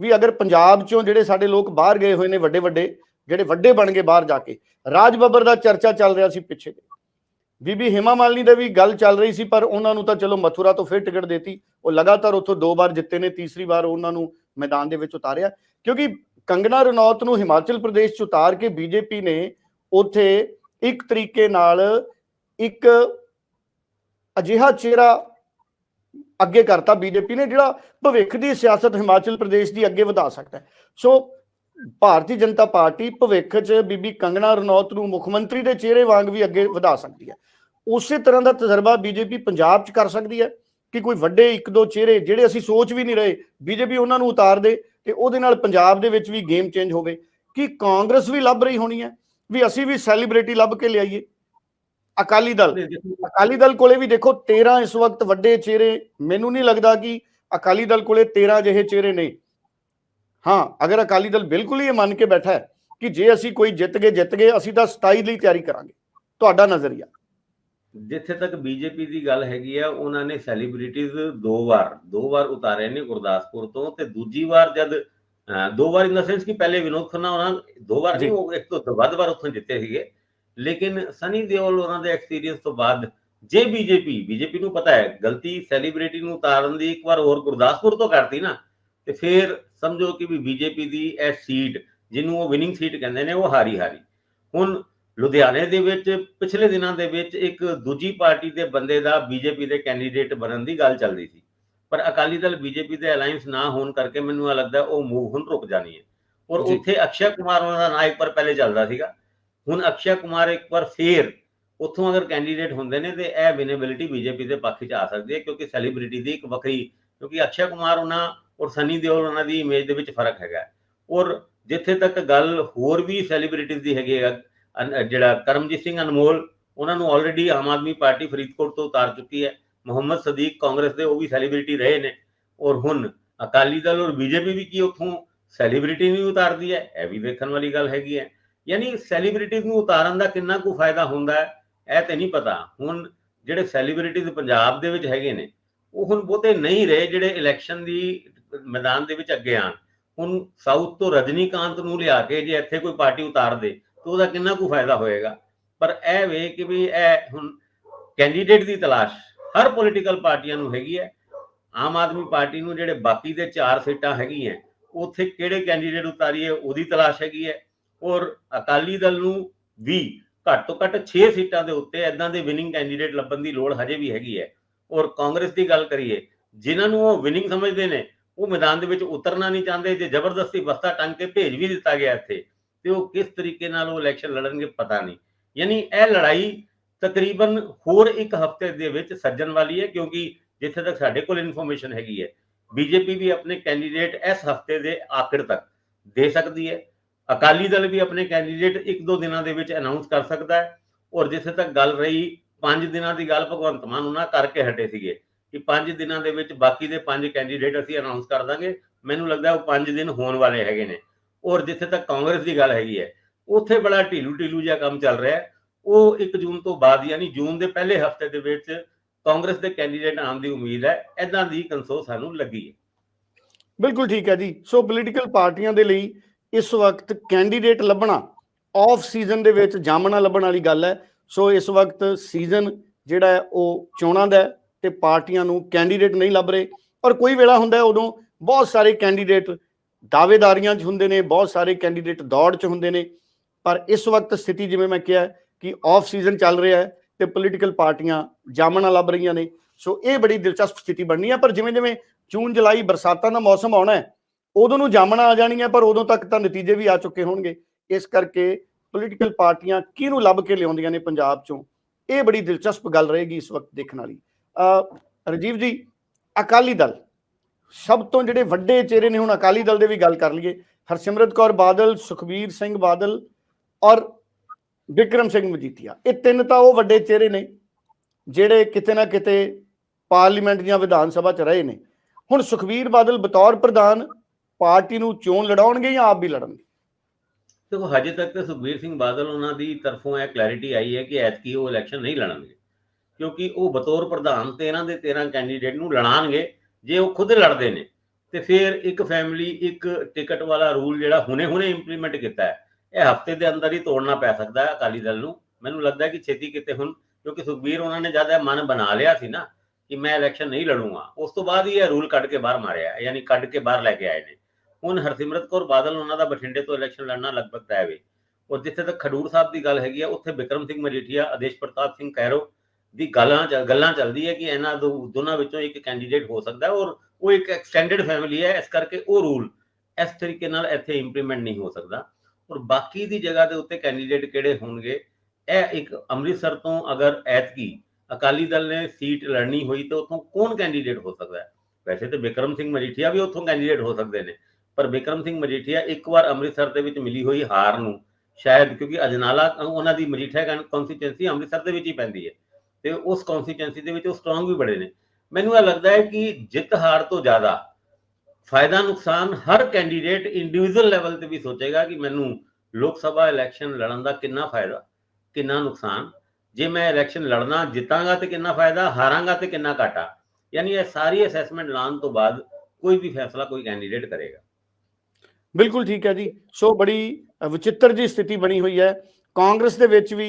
ਵੀ ਅਗਰ ਪੰਜਾਬ ਚੋਂ ਜਿਹੜੇ ਸਾਡੇ ਲੋਕ ਬਾਹਰ ਗਏ ਹੋਏ ਨੇ ਵੱਡੇ ਵੱਡੇ, ਜਿਹੜੇ ਵੱਡੇ ਬਣ ਗਏ ਬਾਹਰ ਜਾ ਕੇ, ਰਾਜ ਬੱਬਰ ਦਾ ਚਰਚਾ ਚੱਲ ਰਿਹਾ ਸੀ ਪਿੱਛੇ। ਜੇ ਬੀਬੀ ਹਿਮਾ ਮਾਲਨੀ ਦਾ ਵੀ ਗੱਲ ਚੱਲ ਰਹੀ ਸੀ, ਪਰ ਉਹਨਾਂ ਨੂੰ ਤਾਂ ਚਲੋ ਮਥੁਰਾ ਤੋਂ ਫਿਰ ਟਿਕਟ ਦੇਤੀ। ਉਹ ਲਗਾਤਾਰ ਉੱਥੋਂ ਦੋ ਵਾਰ ਜਿੱਤੇ ਨੇ, ਤੀਸਰੀ ਵਾਰ ਉਹਨਾਂ ਨੂੰ ਮੈਦਾਨ ਦੇ ਵਿੱਚ ਉਤਾਰਿਆ। ਕਿਉਂਕਿ ਕੰਗਨਾ ਰਣੌਤ ਨੂੰ ਹਿਮਾਚਲ ਪ੍ਰਦੇਸ਼ ਚ ਉਤਾਰ ਕੇ ਬੀਜੇਪੀ ਨੇ ਉੱਥੇ ਇੱਕ ਤਰੀਕੇ ਨਾਲ ਇੱਕ ਅਜਿਹਾ ਚਿਹਰਾ ਅੱਗੇ ਕਰਤਾ, ਬੀਜੇਪੀ ਨੇ ਜਿਹੜਾ ਭਵਿੱਖ ਦੀ ਸਿਆਸਤ ਹਿਮਾਚਲ ਪ੍ਰਦੇਸ਼ ਦੀ ਅੱਗੇ ਵਧਾ ਸਕਦਾ ਹੈ। ਸੋ ਭਾਰਤੀ ਜਨਤਾ ਪਾਰਟੀ ਭਵਿੱਖ 'ਚ ਬੀਬੀ ਕੰਗਣਾ ਰਣੌਤ ਨੂੰ ਮੁੱਖ ਮੰਤਰੀ ਦੇ ਚਿਹਰੇ ਵਾਂਗ ਵੀ ਅੱਗੇ ਵਧਾ ਸਕਦੀ ਹੈ। ਉਸੇ ਤਰ੍ਹਾਂ ਦਾ ਤਜਰਬਾ ਬੀਜੇਪੀ ਪੰਜਾਬ 'ਚ ਕਰ ਸਕਦੀ ਹੈ ਕਿ ਕੋਈ ਵੱਡੇ ਇੱਕ ਦੋ ਚਿਹਰੇ ਜਿਹੜੇ ਅਸੀਂ ਸੋਚ ਵੀ ਨਹੀਂ ਰਹੇ, ਬੀਜੇਪੀ ਉਹਨਾਂ ਨੂੰ ਉਤਾਰ ਦੇ ਤੇ ਉਹਦੇ ਨਾਲ ਪੰਜਾਬ ਦੇ ਵਿੱਚ ਵੀ ਗੇਮ ਚੇਂਜ ਹੋਵੇ। ਕਿ ਕਾਂਗਰਸ ਵੀ ਲੱਭ ਰਹੀ ਹੋਣੀ ਹੈ? ਵੀ ਅਸੀਂ ਵੀ ਸੈਲੀਬ੍ਰਿਟੀ ਲੱਭ ਕੇ ਲਿਆਈਏ। ਅਕਾਲੀ ਦਲ। ਅਕਾਲੀ ਦਲ ਕੋਲੇ ਵੀ ਦੇਖੋ 13 ਇਸ ਵਕਤ ਵੱਡੇ ਚਿਹਰੇ। ਮੈਨੂੰ ਨਹੀਂ ਲੱਗਦਾ ਕਿ ਅਕਾਲੀ ਦਲ ਕੋਲੇ 13 ਜਿਹੇ ਚਿਹਰੇ ਨੇ। ਹਾਂ ਅਗਰ ਅਕਾਲੀ ਦਲ ਬਿਲਕੁਲ ਹੀ ਇਹ ਮੰਨ ਕੇ ਬੈਠਾ ਹੈ ਕਿ ਜੇ ਅਸੀਂ ਕੋਈ ਜਿੱਤ ਗਏ ਜਿੱਤ ਗਏ ਅਸੀਂ ਤਾਂ 27 ਲਈ ਤਿਆਰੀ ਕਰਾਂਗੇ। ਤੁਹਾਡਾ ਨਜ਼ਰੀਆ ਜਿੱਥੇ ਤੱਕ ਬੀਜੇਪੀ ਦੀ ਗੱਲ ਹੈਗੀ ਆ ਉਹਨਾਂ ਨੇ ਸੈਲੀਬ੍ਰਿਟੀਜ਼ ਦੋ ਵਾਰ ਦੋ ਵਾਰ ਉਤਾਰੇ ਨੇ ਗੁਰਦਾਸਪੁਰ ਤੋਂ ਤੇ ਦੂਜੀ ਵਾਰ ਜਦ ਦੋ ਵਾਰ ਇਨ ਦਾ ਸੈਂਸ ਕਿ ਪਹਿਲੇ ਵਿਨੋਦ ਖੰਨਾ ਉਹਨਾਂ ਦੋ ਵਾਰ। ਨਹੀਂ ਉਹ ਇੱਕ ਤੋਂ ਵੱਧ ਵਾਰ ਉੱਥੋਂ ਜਿੱਤੇ ਸੀਗੇ। ਲੇਕਿਨ ਸਨੀ ਦਿਓਲ ਉਹਨਾਂ ਦੇ ਐਕਸਪੀਰੀਅੰਸ ਤੋਂ ਬਾਅਦ ਜੇ ਬੀਜੇਪੀ ਬੀਜੇਪੀ ਨੂੰ ਪਤਾ ਹੈ ਗਲਤੀ ਸੈਲੀਬ੍ਰਿਟੀ ਨੂੰ ਉਤਾਰਨ ਦੀ ਇੱਕ ਵਾਰ ਹੋਰ ਗੁਰਦਾਸਪੁਰ ਤੋਂ ਕਰਤੀ ਨਾ ਤੇ ਫਿਰ ਸਮਝੋ ਕਿ ਵੀ ਬੀਜੇਪੀ ਦੀ ਇਹ ਸੀਟ ਜਿਹਨੂੰ ਉਹ ਵਿਨਿੰਗ ਸੀਟ ਕਹਿੰਦੇ ਨੇ ਉਹ ਹਾਰੀ ਹਾਰੀ। ਹੁਣ ਲੁਧਿਆਣੇ ਦੇ ਵਿੱਚ ਪਿਛਲੇ ਦਿਨਾਂ ਦੇ ਵਿੱਚ ਇੱਕ ਦੂਜੀ ਪਾਰਟੀ ਦੇ ਬੰਦੇ ਦਾ ਬੀਜੇਪੀ ਦੇ ਕੈਂਡੀਡੇਟ ਬਣਨ ਦੀ ਗੱਲ ਚੱਲਦੀ ਸੀ। ਪਰ ਅਕਾਲੀ ਦਲ ਬੀਜੇਪੀ ਦੇ ਅਲਾਈਅੰਸ ਨਾ ਹੋਣ ਕਰਕੇ ਮੈਨੂੰ ਇਹ ਲੱਗਦਾ ਉਹ ਮੂਵ ਹੁਣ ਰੁਕ ਜਾਣੀ ਹੈ। ਔਰ। ਉੱਥੇ ਅਕਸ਼ੈ ਕੁਮਾਰ ਉਹਨਾਂ ਦਾ ਨਾਂ ਇੱਕ ਵਾਰ ਪਹਿਲੇ ਚੱਲਦਾ ਸੀਗਾ। ਹੁਣ ਅਕਸ਼ਾ ਕੁਮਾਰ ਇੱਕ ਵਾਰ ਫੇਰ ਉੱਥੋਂ ਅਗਰ ਕੈਂਡੀਡੇਟ ਹੁੰਦੇ ਨੇ ਤੇ ਇਹ ਵਿਨੇਬਿਲਿਟੀ ਬੀਜੇਪੀ ਦੇ ਪੱਖ 'ਚ ਆ ਸਕਦੀ ਹੈ, ਕਿਉਂਕਿ ਸੈਲੀਬ੍ਰਿਟੀ ਦੀ ਇੱਕ ਵੱਖਰੀ, ਕਿਉਂਕਿ ਅਕਸ਼ਾ ਕੁਮਾਰ ਉਹਨਾਂ ਔਰ ਸਨੀ ਦਿਓਲ ਉਹਨਾਂ ਦੀ ਇਮੇਜ ਦੇ ਵਿੱਚ ਫ਼ਰਕ ਹੈਗਾ ਔਰ ਜਿੱਥੇ ਤੱਕ ਗੱਲ ਹੋਰ ਵੀ ਸੈਲੀਬ੍ਰਿਟੀਜ਼ ਦੀ ਹੈਗੀ ਹੈ ਜਿਹੜਾ ਕਰਮਜੀਤ ਸਿੰਘ ਅਨਮੋਲ, ਉਹਨਾਂ ਨੂੰ ਆਲਰੇਡੀ ਆਮ ਆਦਮੀ ਪਾਰਟੀ ਫਰੀਦਕੋਟ ਤੋਂ ਉਤਾਰ ਚੁੱਕੀ ਹੈ। ਮੁਹੰਮਦ ਸਦੀਕ ਕਾਂਗਰਸ ਦੇ ਉਹ ਵੀ ਸੈਲੀਬ੍ਰਿਟੀ ਰਹੇ ਨੇ। ਔਰ ਹੁਣ ਅਕਾਲੀ ਦਲ ਔਰ ਬੀਜੇਪੀ ਵੀ ਕੀ ਉੱਥੋਂ ਸੈਲੀਬ੍ਰਿਟੀ ਨਹੀਂ ਉਤਾਰਦੀ ਹੈ, ਇਹ ਵੀ ਦੇਖਣ ਵਾਲੀ ਗੱਲ ਹੈਗੀ ਹੈ। ਯਾਨੀ ਸੈਲੀਬ੍ਰਿਟੀਜ਼ ਨੂੰ ਉਤਾਰਨ ਦਾ ਕਿੰਨਾ ਕੁ ਫਾਇਦਾ ਹੁੰਦਾ ਹੈ, ਇਹ ਤੇ ਨਹੀਂ ਪਤਾ। ਹੁਣ ਜਿਹੜੇ ਸੈਲੀਬ੍ਰਿਟੀਜ਼ ਪੰਜਾਬ ਦੇ ਵਿੱਚ ਹੈਗੇ ਨੇ, ਉਹ ਹੁਣ ਬਹੁਤੇ ਨਹੀਂ ਰਹੇ ਜਿਹੜੇ ਇਲੈਕਸ਼ਨ ਦੀ ਮੈਦਾਨ ਦੇ ਵਿੱਚ ਅੱਗੇ ਆਣ ਹੁਣ ਸਾਊਥ ਤੋਂ ਰਜਨੀਕਾਂਤ ਨੂੰ ਲਿਆ ਕੇ ਜੇ ਇੱਥੇ ਕੋਈ ਪਾਰਟੀ ਉਤਾਰ ਦੇ, ਤਾਂ ਉਹਦਾ ਕਿੰਨਾ ਕੁ ਫਾਇਦਾ ਹੋਏਗਾ? ਪਰ ਇਹ ਵੇ ਕਿ ਵੀ ਇਹ ਹੁਣ ਕੈਂਡੀਡੇਟ ਦੀ ਤਲਾਸ਼ ਹਰ ਪੋਲੀਟੀਕਲ ਪਾਰਟੀਆਂ ਨੂੰ ਹੈਗੀ ਹੈ। ਆਮ ਆਦਮੀ ਪਾਰਟੀ ਨੂੰ ਜਿਹੜੇ ਬਾਕੀ ਦੇ ਚਾਰ ਸੀਟਾਂ ਹੈਗੀਆਂ, ਉੱਥੇ ਕਿਹੜੇ ਕੈਂਡੀਡੇਟ ਉਤਾਰੀਏ, ਉਹਦੀ ਤਲਾਸ਼ ਹੈਗੀ ਹੈ। ਔਰ ਅਕਾਲੀ ਦਲ ਨੂੰ ਵੀ ਘੱਟ ਤੋਂ ਘੱਟ 6 ਸੀਟਾਂ ਦੇ ਉੱਤੇ ਐਦਾਂ ਦੇ ਵਿਨਿੰਗ ਕੈਂਡੀਡੇਟ ਲੱਭਣ ਦੀ ਲੋੜ ਹਜੇ ਵੀ ਹੈਗੀ ਹੈ। ਔਰ ਕਾਂਗਰਸ ਦੀ ਗੱਲ ਕਰੀਏ, ਜਿਨ੍ਹਾਂ ਨੂੰ ਉਹ ਵਿਨਿੰਗ ਸਮਝਦੇ ਨੇ, ਉਹ ਮੈਦਾਨ ਦੇ ਵਿੱਚ ਉਤਰਨਾ ਨਹੀਂ ਚਾਹੁੰਦੇ, ਜੇ ਜ਼ਬਰਦਸਤੀ ਬਸਤਾ ਟੰਗ ਕੇ ਭੇਜ ਵੀ ਦਿੱਤਾ ਗਿਆ ਇੱਥੇ, ਤੇ ਉਹ ਕਿਸ ਤਰੀਕੇ ਨਾਲ ਉਹ ਇਲੈਕਸ਼ਨ ਲੜਨਗੇ ਪਤਾ ਨਹੀਂ। ਯਾਨੀ ਇਹ ਲੜਾਈ ਤਕਰੀਬਨ ਹੋਰ ਇੱਕ ਹਫ਼ਤੇ ਦੇ ਵਿੱਚ ਸੱਜਣ ਵਾਲੀ ਹੈ, ਕਿਉਂਕਿ ਜਿੱਥੇ ਤੱਕ ਸਾਡੇ ਕੋਲ ਇਨਫੋਰਮੇਸ਼ਨ ਹੈਗੀ ਹੈ, ਬੀਜੇਪੀ ਵੀ ਆਪਣੇ ਕੈਂਡੀਡੇਟ ਇਸ ਹਫ਼ਤੇ ਦੇ ਆਖਿਰ ਤੱਕ ਦੇ ਸਕਦੀ ਹੈ। ਅਕਾਲੀ ਦਲ ਵੀ ਆਪਣੇ ਕੈਂਡੀਡੇਟ ਇੱਕ ਦੋ ਦਿਨਾਂ ਦੇ ਵਿੱਚ ਅਨਾਉਂਸ ਕਰ ਸਕਦਾ ਹੈ। ਔਰ ਜਿੱਥੇ ਤੱਕ ਗੱਲ ਰਹੀ, ਪੰਜ ਦਿਨਾਂ ਦੀ ਗੱਲ ਭਗਵੰਤ ਮਾਨ ਉਹਨਾਂ ਕਰਕੇ ਹਟੇ ਸੀਗੇ ਕਿ ਪੰਜ ਦਿਨਾਂ ਦੇ ਵਿੱਚ ਬਾਕੀ ਦੇ ਪੰਜ ਕੈਂਡੀਡੇਟ ਅਸੀਂ ਅਨਾਉਂਸ ਕਰ ਦਾਂਗੇ। ਮੈਨੂੰ ਲੱਗਦਾ ਉਹ ਪੰਜ ਦਿਨ ਹੋਣ ਵਾਲੇ ਹੈਗੇ ਨੇ। ਔਰ ਜਿੱਥੇ ਤੱਕ ਕਾਂਗਰਸ ਦੀ ਗੱਲ ਹੈਗੀ ਹੈ, ਉੱਥੇ ਬੜਾ ਢੀਲੂ ਢੀਲੂ ਜਿਹਾ ਕੰਮ ਚੱਲ ਰਿਹਾ ਹੈ। ਉਹ 1 ਜੂਨ ਤੋਂ ਬਾਅਦ ਯਾਨੀ ਜੂਨ ਦੇ ਪਹਿਲੇ ਹਫ਼ਤੇ ਦੇ ਵਿੱਚ ਕਾਂਗਰਸ ਦੇ ਕੈਂਡੀਡੇਟ ਆਉਣ ਦੀ ਉਮੀਦ ਹੈ। ਐਦਾਂ ਦੀ ਕੰਸੋ ਸਾਨੂੰ ਲੱਗੀ ਹੈ। ਬਿਲਕੁਲ ਠੀਕ ਹੈ ਜੀ। ਸੋ ਪੋਲੀਟੀਕਲ ਪਾਰਟੀਆਂ ਦੇ ਲਈ ਇਸ ਵਕਤ ਕੈਂਡੀਡੇਟ ਲੱਭਣਾ ਆਫ ਸੀਜ਼ਨ ਦੇ ਵਿੱਚ ਜਾਮਣਾ ਲੱਭਣ ਵਾਲੀ ਗੱਲ ਹੈ। ਸੋ ਇਸ ਵਕਤ ਸੀਜ਼ਨ ਜਿਹੜਾ ਹੈ, ਉਹ ਚੋਣਾਂ ਦਾ ਹੈ ਤੇ ਪਾਰਟੀਆਂ ਨੂੰ ਕੈਂਡੀਡੇਟ ਨਹੀਂ ਲੱਭ ਰਹੇ। ਔਰ ਕੋਈ ਵੇਲਾ ਹੁੰਦਾ ਹੈ ਉਦੋਂ ਬਹੁਤ ਸਾਰੇ ਕੈਂਡੀਡੇਟ ਦਾਅਵੇਦਾਰੀਆਂ 'ਚ ਹੁੰਦੇ ਨੇ, ਬਹੁਤ ਸਾਰੇ ਕੈਂਡੀਡੇਟ ਦੌੜ 'ਚ ਹੁੰਦੇ ਨੇ। ਪਰ ਇਸ ਵਕਤ ਸਥਿਤੀ ਜਿਵੇਂ ਮੈਂ ਕਿਹਾ ਕਿ ਆਫ ਸੀਜ਼ਨ ਚੱਲ ਰਿਹਾ ਹੈ ਤੇ ਪੋਲੀਟੀਕਲ ਪਾਰਟੀਆਂ ਜਾਮਣਾ ਲੱਭ ਰਹੀਆਂ ਨੇ। ਸੋ ਇਹ ਬੜੀ ਦਿਲਚਸਪ ਸਥਿਤੀ ਬਣਨੀ ਹੈ। ਪਰ ਜਿਵੇਂ ਜਿਵੇਂ ਜੂਨ, ਜੁਲਾਈ ਬਰਸਾਤਾਂ ਦਾ ਮੌਸਮ ਆਉਣਾ ਹੈ ਉਦੋਂ ਨੂੰ ਜਾਮਣਾ ਆ ਜਾਣੀਆਂ, ਪਰ ਉਦੋਂ ਤੱਕ ਤਾਂ ਨਤੀਜੇ ਵੀ ਆ ਚੁੱਕੇ ਹੋਣਗੇ। ਇਸ ਕਰਕੇ ਪੋਲੀਟੀਕਲ ਪਾਰਟੀਆਂ ਕਿਹਨੂੰ ਲੱਭ ਕੇ ਲਿਆਉਂਦੀਆਂ ਨੇ ਪੰਜਾਬ ਚੋਂ? ਇਹ ਬੜੀ ਦਿਲਚਸਪ ਗੱਲ ਰਹੇਗੀ ਇਸ ਵਕਤ ਦੇਖਣ ਵਾਲੀ। ਅ ਰਜੀਵ ਜੀ, ਅਕਾਲੀ ਦਲ। ਸਭ ਤੋਂ ਜਿਹੜੇ ਵੱਡੇ ਚਿਹਰੇ ਨੇ, ਹੁਣ ਅਕਾਲੀ ਦਲ ਦੇ ਵੀ ਗੱਲ ਕਰ ਲਈਏ। ਹਰਸਿਮਰਤ ਕੌਰ ਬਾਦਲ, ਸੁਖਬੀਰ ਸਿੰਘ ਬਾਦਲ ਔਰ ਵਿਕਰਮ ਸਿੰਘ ਮਜੀਠੀਆ। ਇਹ ਤਿੰਨ ਤਾਂ ਉਹ ਵੱਡੇ ਚਿਹਰੇ ਨੇ, ਜਿਹੜੇ ਕਿਤੇ ਨਾ ਕਿਤੇ ਪਾਰਲੀਮੈਂਟ ਜਾਂ ਵਿਧਾਨ ਸਭਾ 'ਚ ਰਹੇ ਨੇ। ਹੁਣ ਸੁਖਬੀਰ ਬਾਦਲ ਬਤੌਰ ਪ੍ਰਧਾਨ ਪਾਰਟੀ ਨੂੰ ਚੋਣ ਲੜਾਉਣਗੇ ਜਾਂ ਆਪ ਵੀ ਲੜਨਗੇ? ਦੇਖੋ, ਹਜੇ ਤੱਕ ਤਾਂ ਸੁਖਬੀਰ ਸਿੰਘ ਬਾਦਲ ਉਹਨਾਂ ਦੀ ਤਰਫੋਂ ਇਹ ਕਲੈਰਿਟੀ ਆਈ ਹੈ ਕਿ ਐਤਕੀ ਉਹ ਇਲੈਕਸ਼ਨ ਨਹੀਂ ਲੜਨਗੇ। ਕਿਉਂਕਿ ਉਹ ਬਤੌਰ ਪ੍ਰਧਾਨ 13 ਦੇ 13 ਕੈਂਡੀਡੇਟ ਨੂੰ ਲੜਾਣਗੇ ਜੇ ਉਹ ਖੁਦ ਲੜਦੇ ਨੇ, ਤੇ ਫਿਰ ਇੱਕ ਫੈਮਿਲੀ ਇੱਕ ਟਿਕਟ ਵਾਲਾ ਰੂਲ ਜਿਹੜਾ ਹੁਣੇ-ਹੁਣੇ ਇੰਪਲੀਮੈਂਟ ਕੀਤਾ ਹੈ, ਇਹ ਹਫ਼ਤੇ ਦੇ ਅੰਦਰ ਹੀ ਤੋੜਨਾ ਪੈ ਸਕਦਾ ਹੈ ਅਕਾਲੀ ਦਲ ਨੂੰ। ਮੈਨੂੰ ਲੱਗਦਾ ਕਿ ਛੇਤੀ ਕਿਤੇ ਹੁਣ, ਕਿਉਂਕਿ ਸੁਖਬੀਰ ਉਹਨਾਂ ਨੇ ਜਦ ਇਹ ਮਨ ਬਣਾ ਲਿਆ ਸੀ ਨਾ ਕਿ ਮੈਂ ਇਲੈਕਸ਼ਨ ਨਹੀਂ ਲੜੂੰਗਾ। ਉਸ ਤੋਂ ਬਾਅਦ ਹੀ ਇਹ ਰੂਲ ਕੱਢ ਕੇ ਬਾਹਰ ਮਾਰਿਆ, ਯਾਨੀ ਕੱਢ ਕੇ ਬਾਹਰ ਲੈ ਕੇ ਆਏ ਨੇ। ਹੁਣ ਹਰਸਿਮਰਤ ਕੌਰ ਬਾਦਲ ਉਹਨਾਂ ਦਾ ਬਠਿੰਡੇ ਤੋਂ ਇਲੈਕਸ਼ਨ ਲੜਨਾ ਲਗਭਗ ਤੈਅ ਵੇ ਔਰ ਜਿੱਥੇ ਤੱਕ ਖਡੂਰ ਸਾਹਿਬ ਦੀ ਗੱਲ ਹੈਗੀ ਆ, ਉੱਥੇ ਬਿਕਰਮ ਸਿੰਘ ਮਜੀਠੀਆ, ਆਦੇਸ਼ ਪ੍ਰਤਾਪ ਸਿੰਘ ਕੈਰੋ ਦੀ ਗੱਲਾਂ ਗੱਲਾਂ ਚੱਲਦੀ ਹੈ ਕਿ ਇਹਨਾਂ ਦੋਨਾਂ ਵਿੱਚੋਂ ਇੱਕ ਕੈਂਡੀਡੇਟ ਹੋ ਸਕਦਾ ਔਰ ਉਹ ਇੱਕ ਐਕਸਟੈਂਡਡ ਫੈਮਿਲੀ ਹੈ, ਇਸ ਕਰਕੇ ਉਹ ਰੂਲ ਇਸ ਤਰੀਕੇ ਨਾਲ ਇੱਥੇ ਇੰਪਲੀਮੈਂਟ ਨਹੀਂ ਹੋ ਸਕਦਾ। ਔਰ ਬਾਕੀ ਦੀ ਜਗ੍ਹਾ ਦੇ ਉੱਤੇ ਕੈਂਡੀਡੇਟ ਕਿਹੜੇ ਹੋਣਗੇ? ਇਹ ਇੱਕ ਅੰਮ੍ਰਿਤਸਰ ਤੋਂ ਅਗਰ ਐਤਕੀ ਅਕਾਲੀ ਦਲ ਨੇ ਸੀਟ ਲੜਨੀ ਹੋਈ ਤਾਂ ਉੱਥੋਂ ਕੌਣ ਕੈਂਡੀਡੇਟ ਹੋ ਸਕਦਾ ਹੈ? ਵੈਸੇ ਤਾਂ ਬਿਕਰਮ ਸਿੰਘ ਮਜੀਠੀਆ ਵੀ ਉੱਥੋਂ ਕੈਂਡੀਡੇਟ ਹੋ ਸਕਦੇ ਨੇ। ਪਰ ਬਿਕਰਮ ਸਿੰਘ ਮਜੀਠੀਆ ਇੱਕ ਵਾਰ ਅੰਮ੍ਰਿਤਸਰ ਦੇ ਵਿੱਚ ਮਿਲੀ ਹੋਈ ਹਾਰ ਨੂੰ ਸ਼ਾਇਦ ਕਿਉਂਕਿ ਅਜਨਾਲਾ ਉਹਨਾਂ ਦੀ ਮਜੀਠੀਆ ਕਨਸਟੀਚੁਐਂਸੀ ਅੰਮ੍ਰਿਤਸਰ ਦੇ ਵਿੱਚ ਹੀ ਪੈਂਦੀ ਹੈ ਤੇ ਉਸ ਕਨਸਟੀਚੁਐਂਸੀ ਦੇ ਵਿੱਚ ਉਹ ਸਟਰੋਂਗ ਵੀ ਬੜੇ ਨੇ। ਮੈਨੂੰ ਇਹ ਲੱਗਦਾ ਹੈ ਕਿ ਜਿੱਤ ਹਾਰ ਤੋਂ ਜ਼ਿਆਦਾ ਫਾਇਦਾ ਨੁਕਸਾਨ ਹਰ ਕੈਂਡੀਡੇਟ ਇੰਡੀਵਿਜੂਅਲ ਲੈਵਲ ਤੇ ਵੀ ਸੋਚੇਗਾ ਕਿ ਮੈਨੂੰ ਲੋਕ ਸਭਾ ਇਲੈਕਸ਼ਨ ਲੜਨ ਦਾ ਕਿੰਨਾ ਫਾਇਦਾ, ਕਿੰਨਾ ਨੁਕਸਾਨ। ਜੇ ਮੈਂ ਇਲੈਕਸ਼ਨ ਲੜਨਾ, ਜਿੱਤਾਂਗਾ ਤੇ ਕਿੰਨਾ ਫਾਇਦਾ, ਹਾਰਾਂਗਾ ਤੇ ਕਿੰਨਾ ਘਾਟਾ। ਯਾਨੀ ਇਹ ਸਾਰੀ ਅਸੈਸਮੈਂਟ ਲਾਉਣ ਤੋਂ ਬਾਅਦ ਕੋਈ ਵੀ ਫੈਸਲਾ ਕੋਈ ਕੈਂਡੀਡੇਟ ਕਰੇਗਾ। ਬਿਲਕੁਲ ਠੀਕ ਹੈ ਜੀ। ਸੋ ਬੜੀ ਵਿਚਿੱਤਰ ਜੀ ਸਥਿਤੀ ਬਣੀ ਹੋਈ ਹੈ। ਕਾਂਗਰਸ ਦੇ ਵਿੱਚ ਵੀ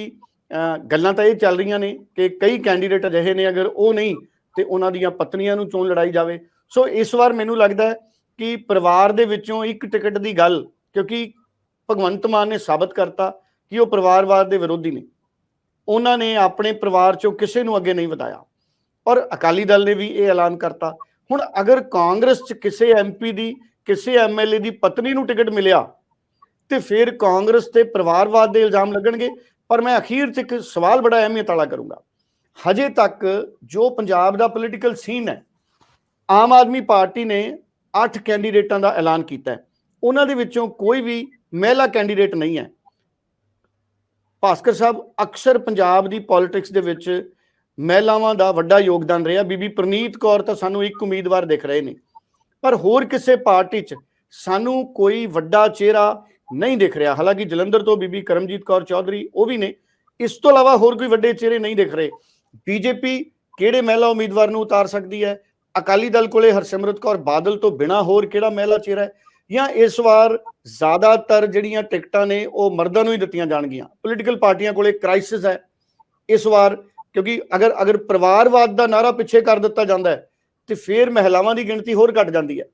ਗੱਲਾਂ ਤਾਂ ਇਹ ਚੱਲ ਰਹੀਆਂ ਨੇ ਕਿ ਕਈ ਕੈਂਡੀਡੇਟ ਅਜਿਹੇ ਨੇ ਅਗਰ ਉਹ ਨਹੀਂ, ਤੇ ਉਹਨਾਂ ਦੀਆਂ ਪਤਨੀਆਂ ਨੂੰ ਚੋਣ ਲੜਾਈ ਜਾਵੇ। ਸੋ ਇਸ ਵਾਰ ਮੈਨੂੰ ਲੱਗਦਾ ਹੈ ਕਿ ਪਰਿਵਾਰ ਦੇ ਵਿੱਚੋਂ ਇੱਕ ਟਿਕਟ ਦੀ ਗੱਲ, ਕਿਉਂਕਿ ਭਗਵੰਤ ਮਾਨ ਨੇ ਸਾਬਤ ਕਰਤਾ ਕਿ ਉਹ ਪਰਿਵਾਰਵਾਦ ਦੇ ਵਿਰੋਧੀ ਨੇ। ਉਹਨਾਂ ਨੇ ਆਪਣੇ ਪਰਿਵਾਰ ਚੋਂ ਕਿਸੇ ਨੂੰ ਅੱਗੇ ਨਹੀਂ ਵਧਾਇਆ। ਔਰ ਅਕਾਲੀ ਦਲ ਨੇ ਵੀ ਇਹ ਐਲਾਨ ਕਰਤਾ। ਹੁਣ ਅਗਰ ਕਾਂਗਰਸ ਚ ਕਿਸੇ ਐਮਪੀ ਦੀ ਕਿਸੇ ਐਮਐਲਏ ਦੀ ਪਤਨੀ ਨੂੰ ਟਿਕਟ ਮਿਲਿਆ ਤੇ ਫਿਰ ਕਾਂਗਰਸ ਤੇ ਪਰਿਵਾਰਵਾਦ ਦੇ ਇਲਜ਼ਾਮ ਲੱਗਣਗੇ। ਪਰ ਮੈਂ ਅਖੀਰ 'ਚ ਇੱਕ ਸਵਾਲ ਬੜਾ ਅਹਿਮੀਅਤ ਵਾਲਾ ਕਰੂੰਗਾ। ਹਜੇ ਤੱਕ ਜੋ ਪੰਜਾਬ ਦਾ ਪੋਲੀਟੀਕਲ ਸੀਨ ਹੈ, ਆਮ ਆਦਮੀ ਪਾਰਟੀ ਨੇ 8 ਕੈਂਡੀਡੇਟਾਂ ਦਾ ਐਲਾਨ ਕੀਤਾ ਉਹਨਾਂ ਦੇ ਵਿੱਚੋਂ ਕੋਈ ਵੀ ਮਹਿਲਾ ਕੈਂਡੀਡੇਟ ਨਹੀਂ ਹੈ। ਭਾਸਕਰ ਸਾਹਿਬ, ਅਕਸਰ ਪੰਜਾਬ ਦੀ ਪੋਲਿਟਿਕਸ ਦੇ ਵਿੱਚ ਮਹਿਲਾਵਾਂ ਦਾ ਵੱਡਾ ਯੋਗਦਾਨ ਰਿਹਾ। ਬੀਬੀ ਪ੍ਰਨੀਤ ਕੌਰ ਤਾਂ ਸਾਨੂੰ ਇੱਕ ਉਮੀਦਵਾਰ ਦਿਖ ਰਹੇ ਨੇ। ਪਰ ਹੋਰ ਕਿਸੇ ਪਾਰਟੀ 'ਚ ਸਾਨੂੰ ਕੋਈ ਵੱਡਾ ਚਿਹਰਾ ਨਹੀਂ ਦਿਖ ਰਿਹਾ। ਹਾਲਾਂਕਿ ਜਲੰਧਰ ਤੋਂ ਬੀਬੀ ਕਰਮਜੀਤ ਕੌਰ ਚੌਧਰੀ ਉਹ ਵੀ ਨੇ। ਇਸ ਤੋਂ ਇਲਾਵਾ ਹੋਰ ਕੋਈ ਵੱਡੇ ਚਿਹਰੇ ਨਹੀਂ ਦਿਖ ਰਹੇ। ਬੀਜੇਪੀ ਕਿਹੜੇ ਮਹਿਲਾ ਉਮੀਦਵਾਰ ਨੂੰ ਉਤਾਰ ਸਕਦੀ ਹੈ? ਅਕਾਲੀ ਦਲ ਕੋਲੇ ਹਰਸਿਮਰਤ ਕੌਰ ਬਾਦਲ ਤੋਂ ਬਿਨਾ ਹੋਰ ਕਿਹੜਾ ਮਹਿਲਾ ਚਿਹਰਾ ਹੈ? ਜਾਂ ਇਸ ਵਾਰ ਜ਼ਿਆਦਾਤਰ ਜਿਹੜੀਆਂ ਟਿਕਟਾਂ ਨੇ ਉਹ ਮਰਦਾਂ ਨੂੰ ਹੀ ਦਿੱਤੀਆਂ ਜਾਣਗੀਆਂ। ਪੋਲੀਟੀਕਲ ਪਾਰਟੀਆਂ ਕੋਲੇ ਕ੍ਰਾਈਸਿਸ ਹੈ। ਇਸ ਵਾਰ ਕਿਉਂਕਿ ਅਗਰ ਅਗਰ ਪਰਿਵਾਰਵਾਦ ਦਾ ਨਾਰਾ ਪਿੱਛੇ ਕਰ ਦਿੱਤਾ ਜਾਂਦਾ ਹੈ ਤੇ ਫਿਰ ਮਹਿਲਾਵਾਂ ਦੀ ਗਿਣਤੀ ਹੋਰ ਘਟ ਜਾਂਦੀ ਹੈ।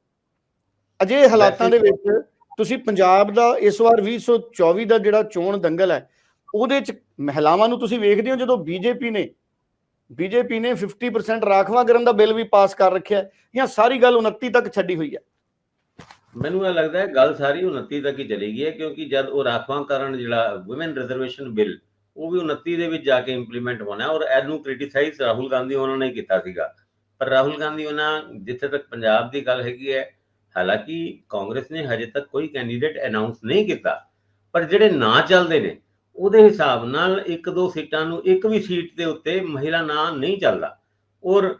ਅਜੇ ਹਾਲਾਤਾਂ ਦੇ ਵਿੱਚ ਤੁਸੀਂ ਪੰਜਾਬ ਦਾ ਇਸ ਵਾਰ 2024 ਦਾ ਜਿਹੜਾ ਚੋਣ ਦੰਗਲ ਹੈ ਉਹਦੇ ਚ ਮਹਿਲਾਵਾਂ ਨੂੰ ਤੁਸੀਂ ਵੇਖਦੇ ਹੋ ਜਦੋਂ ਬੀਜੇਪੀ ਨੇ ਬੀਜੇਪੀ ਨੇ 50% ਰਾਖਵਾਂਕਰਨ ਦਾ ਬਿੱਲ ਵੀ ਪਾਸ ਕਰ ਰੱਖਿਆ ਜਾਂ ਸਾਰੀ ਗੱਲ 29 ਤੱਕ ਛੱਡੀ ਹੋਈ ਹੈ? ਮੈਨੂੰ ਇਹ ਲੱਗਦਾ ਹੈ ਗੱਲ ਸਾਰੀ 29 ਤੱਕ ਹੀ ਚਲੀ ਗਈ ਹੈ ਕਿਉਂਕਿ ਜਦ ਉਹ ਰਾਖਵਾਂਕਰਨ ਜਿਹੜਾ ਔਮਨ ਰਿਜ਼ਰਵੇਸ਼ਨ ਬਿੱਲ ਉਹ ਵੀ 29 ਦੇ ਵਿੱਚ ਜਾ ਕੇ ਇੰਪਲੀਮੈਂਟ ਹੋਣਾ ਹੈ ਔਰ ਇਹਨੂੰ ਕ੍ਰਿਟੀਸਾਈਜ਼ ਰਾਹੁਲ ਗਾਂਧੀ ਉਹਨਾਂ ਨੇ ਕੀਤਾ ਸੀਗਾ। ਪਰ ਰਾਹੁਲ ਗਾਂਧੀ ਉਹਨਾਂ ਜਿੱਥੇ ਤੱਕ ਪੰਜਾਬ ਦੀ ਗੱਲ ਹੈਗੀ ਹੈ, ਹਾਲਾਂਕਿ ਕਾਂਗਰਸ ਨੇ ਹਜੇ ਤੱਕ ਕੋਈ ਕੈਂਡੀਡੇਟ ਅਨਾਉਂਸ ਨਹੀਂ ਕੀਤਾ, ਪਰ ਜਿਹੜੇ ਨਾਂ ਚੱਲਦੇ ਨੇ, ਉਹਦੇ ਹਿਸਾਬ ਨਾਲ ਇੱਕ ਦੋ ਸੀਟਾਂ ਨੂੰ ਇੱਕ ਵੀ ਸੀਟ ਦੇ ਉੱਤੇ ਮਹਿਲਾ ਨਾਂ ਨਹੀਂ ਚੱਲਦਾ। ਔਰ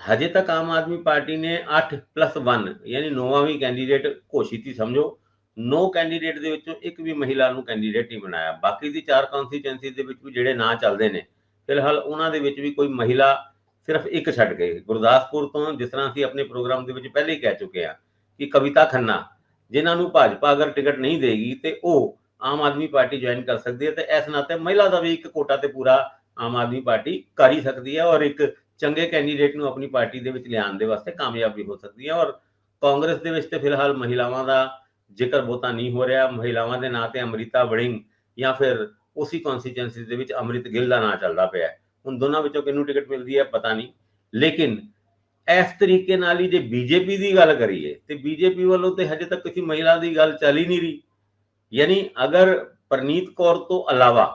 ਹਜੇ ਤੱਕ ਆਮ ਆਦਮੀ ਪਾਰਟੀ ਨੇ 8 1 ਯਾਨੀ ਨੌਵਾਂ ਵੀ ਕੈਂਡੀਡੇਟ ਘੋਸ਼ਿਤ ਹੀ ਸਮਝੋ, ਨੌ ਕੈਂਡੀਡੇਟ ਦੇ ਵਿੱਚੋਂ ਇੱਕ ਵੀ ਮਹਿਲਾ ਨੂੰ ਕੈਂਡੀਡੇਟ ਨਹੀਂ ਬਣਾਇਆ। ਬਾਕੀ ਦੀ ਚਾਰ ਕੌਂਸਟੀਚੁਐਂਸੀ ਦੇ ਵਿੱਚ ਵੀ ਜਿਹੜੇ ਨਾਂ ਚੱਲਦੇ ਨੇ, ਫਿਲਹਾਲ ਉਹਨਾਂ ਦੇ ਵਿੱਚ ਵੀ ਕੋਈ ਮਹਿਲਾ ਸਿਰਫ ਇੱਕ ਛੱਡ ਗਏ। ਗੁਰਦਾਸਪੁਰ ਤੋਂ ਜਿਸ ਤਰ੍ਹਾਂ ਅਸੀਂ ਆਪਣੇ ਪ੍ਰੋਗਰਾਮ ਦੇ ਵਿੱਚ ਪਹਿਲੇ ਹੀ ਕਹਿ ਚੁੱਕੇ ਹਾਂ ਕਿ ਕਵਿਤਾ ਖੰਨਾ, ਜਿਨ੍ਹਾਂ ਨੂੰ ਭਾਜਪਾ ਅਗਰ ਟਿਕਟ ਨਹੀਂ ਦੇਗੀ ਤੇ ਉਹ ਆਮ ਆਦਮੀ ਪਾਰਟੀ ਜੁਆਇਨ ਕਰ ਸਕਦੀ ਹੈ ਤੇ ਇਸ ਨਾਤੇ ਮਹਿਲਾ ਦਾ ਵੀ ਇੱਕ ਕੋਟਾ ਤੇ ਪੂਰਾ ਆਮ ਆਦਮੀ ਪਾਰਟੀ ਕਰ ਹੀ ਸਕਦੀ ਹੈ ਔਰ ਇੱਕ ਚੰਗੇ ਕੈਂਡੀਡੇਟ ਨੂੰ ਆਪਣੀ ਪਾਰਟੀ ਦੇ ਵਿੱਚ ਲਿਆਉਣ ਦੇ ਵਾਸਤੇ ਕਾਮਯਾਬ ਵੀ ਹੋ ਸਕਦੀ ਹੈ ਔਰ ਕਾਂਗਰਸ ਦੇ ਵਿੱਚ ਤੇ ਫਿਲਹਾਲ ਮਹਿਲਾਵਾਂ ਦਾ ਜ਼ਿਕਰ ਬਹੁਤਾ ਨਹੀਂ ਹੋ ਰਿਹਾ। ਮਹਿਲਾਵਾਂ ਦੇ ਨਾਂ ਤੇ ਅਮ੍ਰਿਤਾ ਵੜਿੰਗ ਜਾਂ ਫਿਰ ਉਸੇ ਕਨਸਟੀਚੁਐਂਸੀ ਦੇ ਵਿੱਚ ਅਮ੍ਰਿਤ ਗਿੱਲ ਦਾ ਨਾਂ ਚੱਲਦਾ ਪਿਆ ਹੈ। ਹੁਣ ਦੋਨਾਂ ਵਿੱਚੋਂ ਕਿਹਨੂੰ ਟਿਕਟ ਮਿਲਦੀ ਹੈ ਪਤਾ ਨਹੀਂ। ਲੇਕਿਨ ਇਸ ਤਰੀਕੇ ਨਾਲ ਹੀ ਜੇ ਬੀਜੇਪੀ ਦੀ ਗੱਲ ਕਰੀਏ ਤੇ ਬੀਜੇਪੀ ਵੱਲੋਂ ਤੇ ਹਜੇ ਤੱਕ ਕਿਸੇ ਮਹਿਲਾ ਦੀ ਗੱਲ ਚੱਲ ਹੀ ਨਹੀਂ ਰਹੀ। ਯਾਨੀ ਅਗਰ ਪਰਨੀਤ ਕੌਰ ਤੋਂ ਇਲਾਵਾ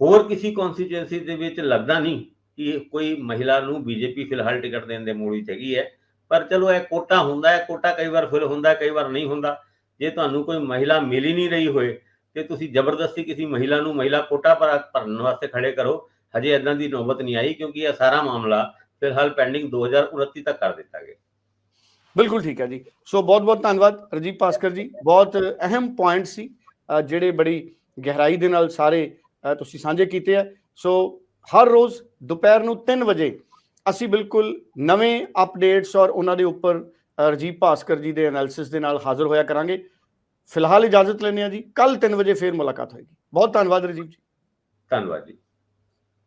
ਹੋਰ ਕਿਸੇ ਕਨਸਟੀਚੁਐਂਸੀ ਦੇ ਵਿੱਚ ਲੱਗਦਾ ਨਹੀਂ ਕਿ ਕੋਈ ਮਹਿਲਾ ਨੂੰ ਬੀਜੇਪੀ ਫਿਲਹਾਲ ਟਿਕਟ ਦੇਣ ਦੇ ਮੂਡ ਵਿੱਚ ਹੈਗੀ ਹੈ, ਪਰ ਚਲੋ ਇਹ ਕੋਟਾ ਹੁੰਦਾ ਹੈ, ਕੋਟਾ ਕਈ ਵਾਰ ਫਿਲ ਹੁੰਦਾ, ਕਈ ਵਾਰ ਨਹੀਂ ਹੁੰਦਾ। ਜੇ ਤੁਹਾਨੂੰ ਕੋਈ ਮਹਿਲਾ ਮਿਲ ਹੀ ਨਹੀਂ ਰਹੀ ਹੋਏ ਤੇ ਤੁਸੀਂ ਜ਼ਬਰਦਸਤੀ ਕਿਸੇ ਮਹਿਲਾ ਨੂੰ ਮਹਿਲਾ ਕੋਟਾ ਪਰ ਭਰਨ ਵਾਸਤੇ ਖੜੇ ਕਰੋ ਹਜੇ ਇਦਾਂ ਦੀ ਨੌਬਤ ਨਹੀਂ ਆਈ ਕਿਉਂਕਿ ਇਹ ਸਾਰਾ ਮਾਮਲਾ ਫਿਲਹਾਲ ਪੈਂਡਿੰਗ 2029 ਤੱਕ ਕਰ ਦਿੱਤਾ ਗਿਆ। ਬਿਲਕੁਲ ਠੀਕ ਹੈ ਜੀ। ਸੋ ਬਹੁਤ ਬਹੁਤ ਧੰਨਵਾਦ ਰਜੀਵ ਭਾਸਕਰ ਜੀ। ਬਹੁਤ ਅਹਿਮ ਪੁਆਇੰਟ ਸੀ ਜਿਹੜੇ ਬੜੀ ਗਹਿਰਾਈ ਦੇ ਨਾਲ ਸਾਰੇ ਤੁਸੀਂ ਸਾਂਝੇ ਕੀਤੇ ਆ। ਸੋ ਹਰ ਰੋਜ਼ ਦੁਪਹਿਰ ਨੂੰ 3 ਵਜੇ ਅਸੀਂ ਬਿਲਕੁਲ ਨਵੇਂ ਅਪਡੇਟਸ ਔਰ ਉਹਨਾਂ ਦੇ ਉੱਪਰ ਰਜੀਵ ਭਾਸਕਰ ਜੀ ਦੇ ਐਨਾਲਿਸਿਸ ਦੇ ਨਾਲ ਹਾਜ਼ਰ ਹੋਇਆ ਕਰਾਂਗੇ। ਫਿਲਹਾਲ ਇਜਾਜ਼ਤ ਲੈਂਦੇ ਹਾਂ ਜੀ। ਕੱਲ 3 ਵਜੇ ਫੇਰ ਮੁਲਾਕਾਤ ਹੋਏਗੀ। ਬਹੁਤ ਧੰਨਵਾਦ ਰਜੀਵ ਜੀ। ਧੰਨਵਾਦ ਜੀ।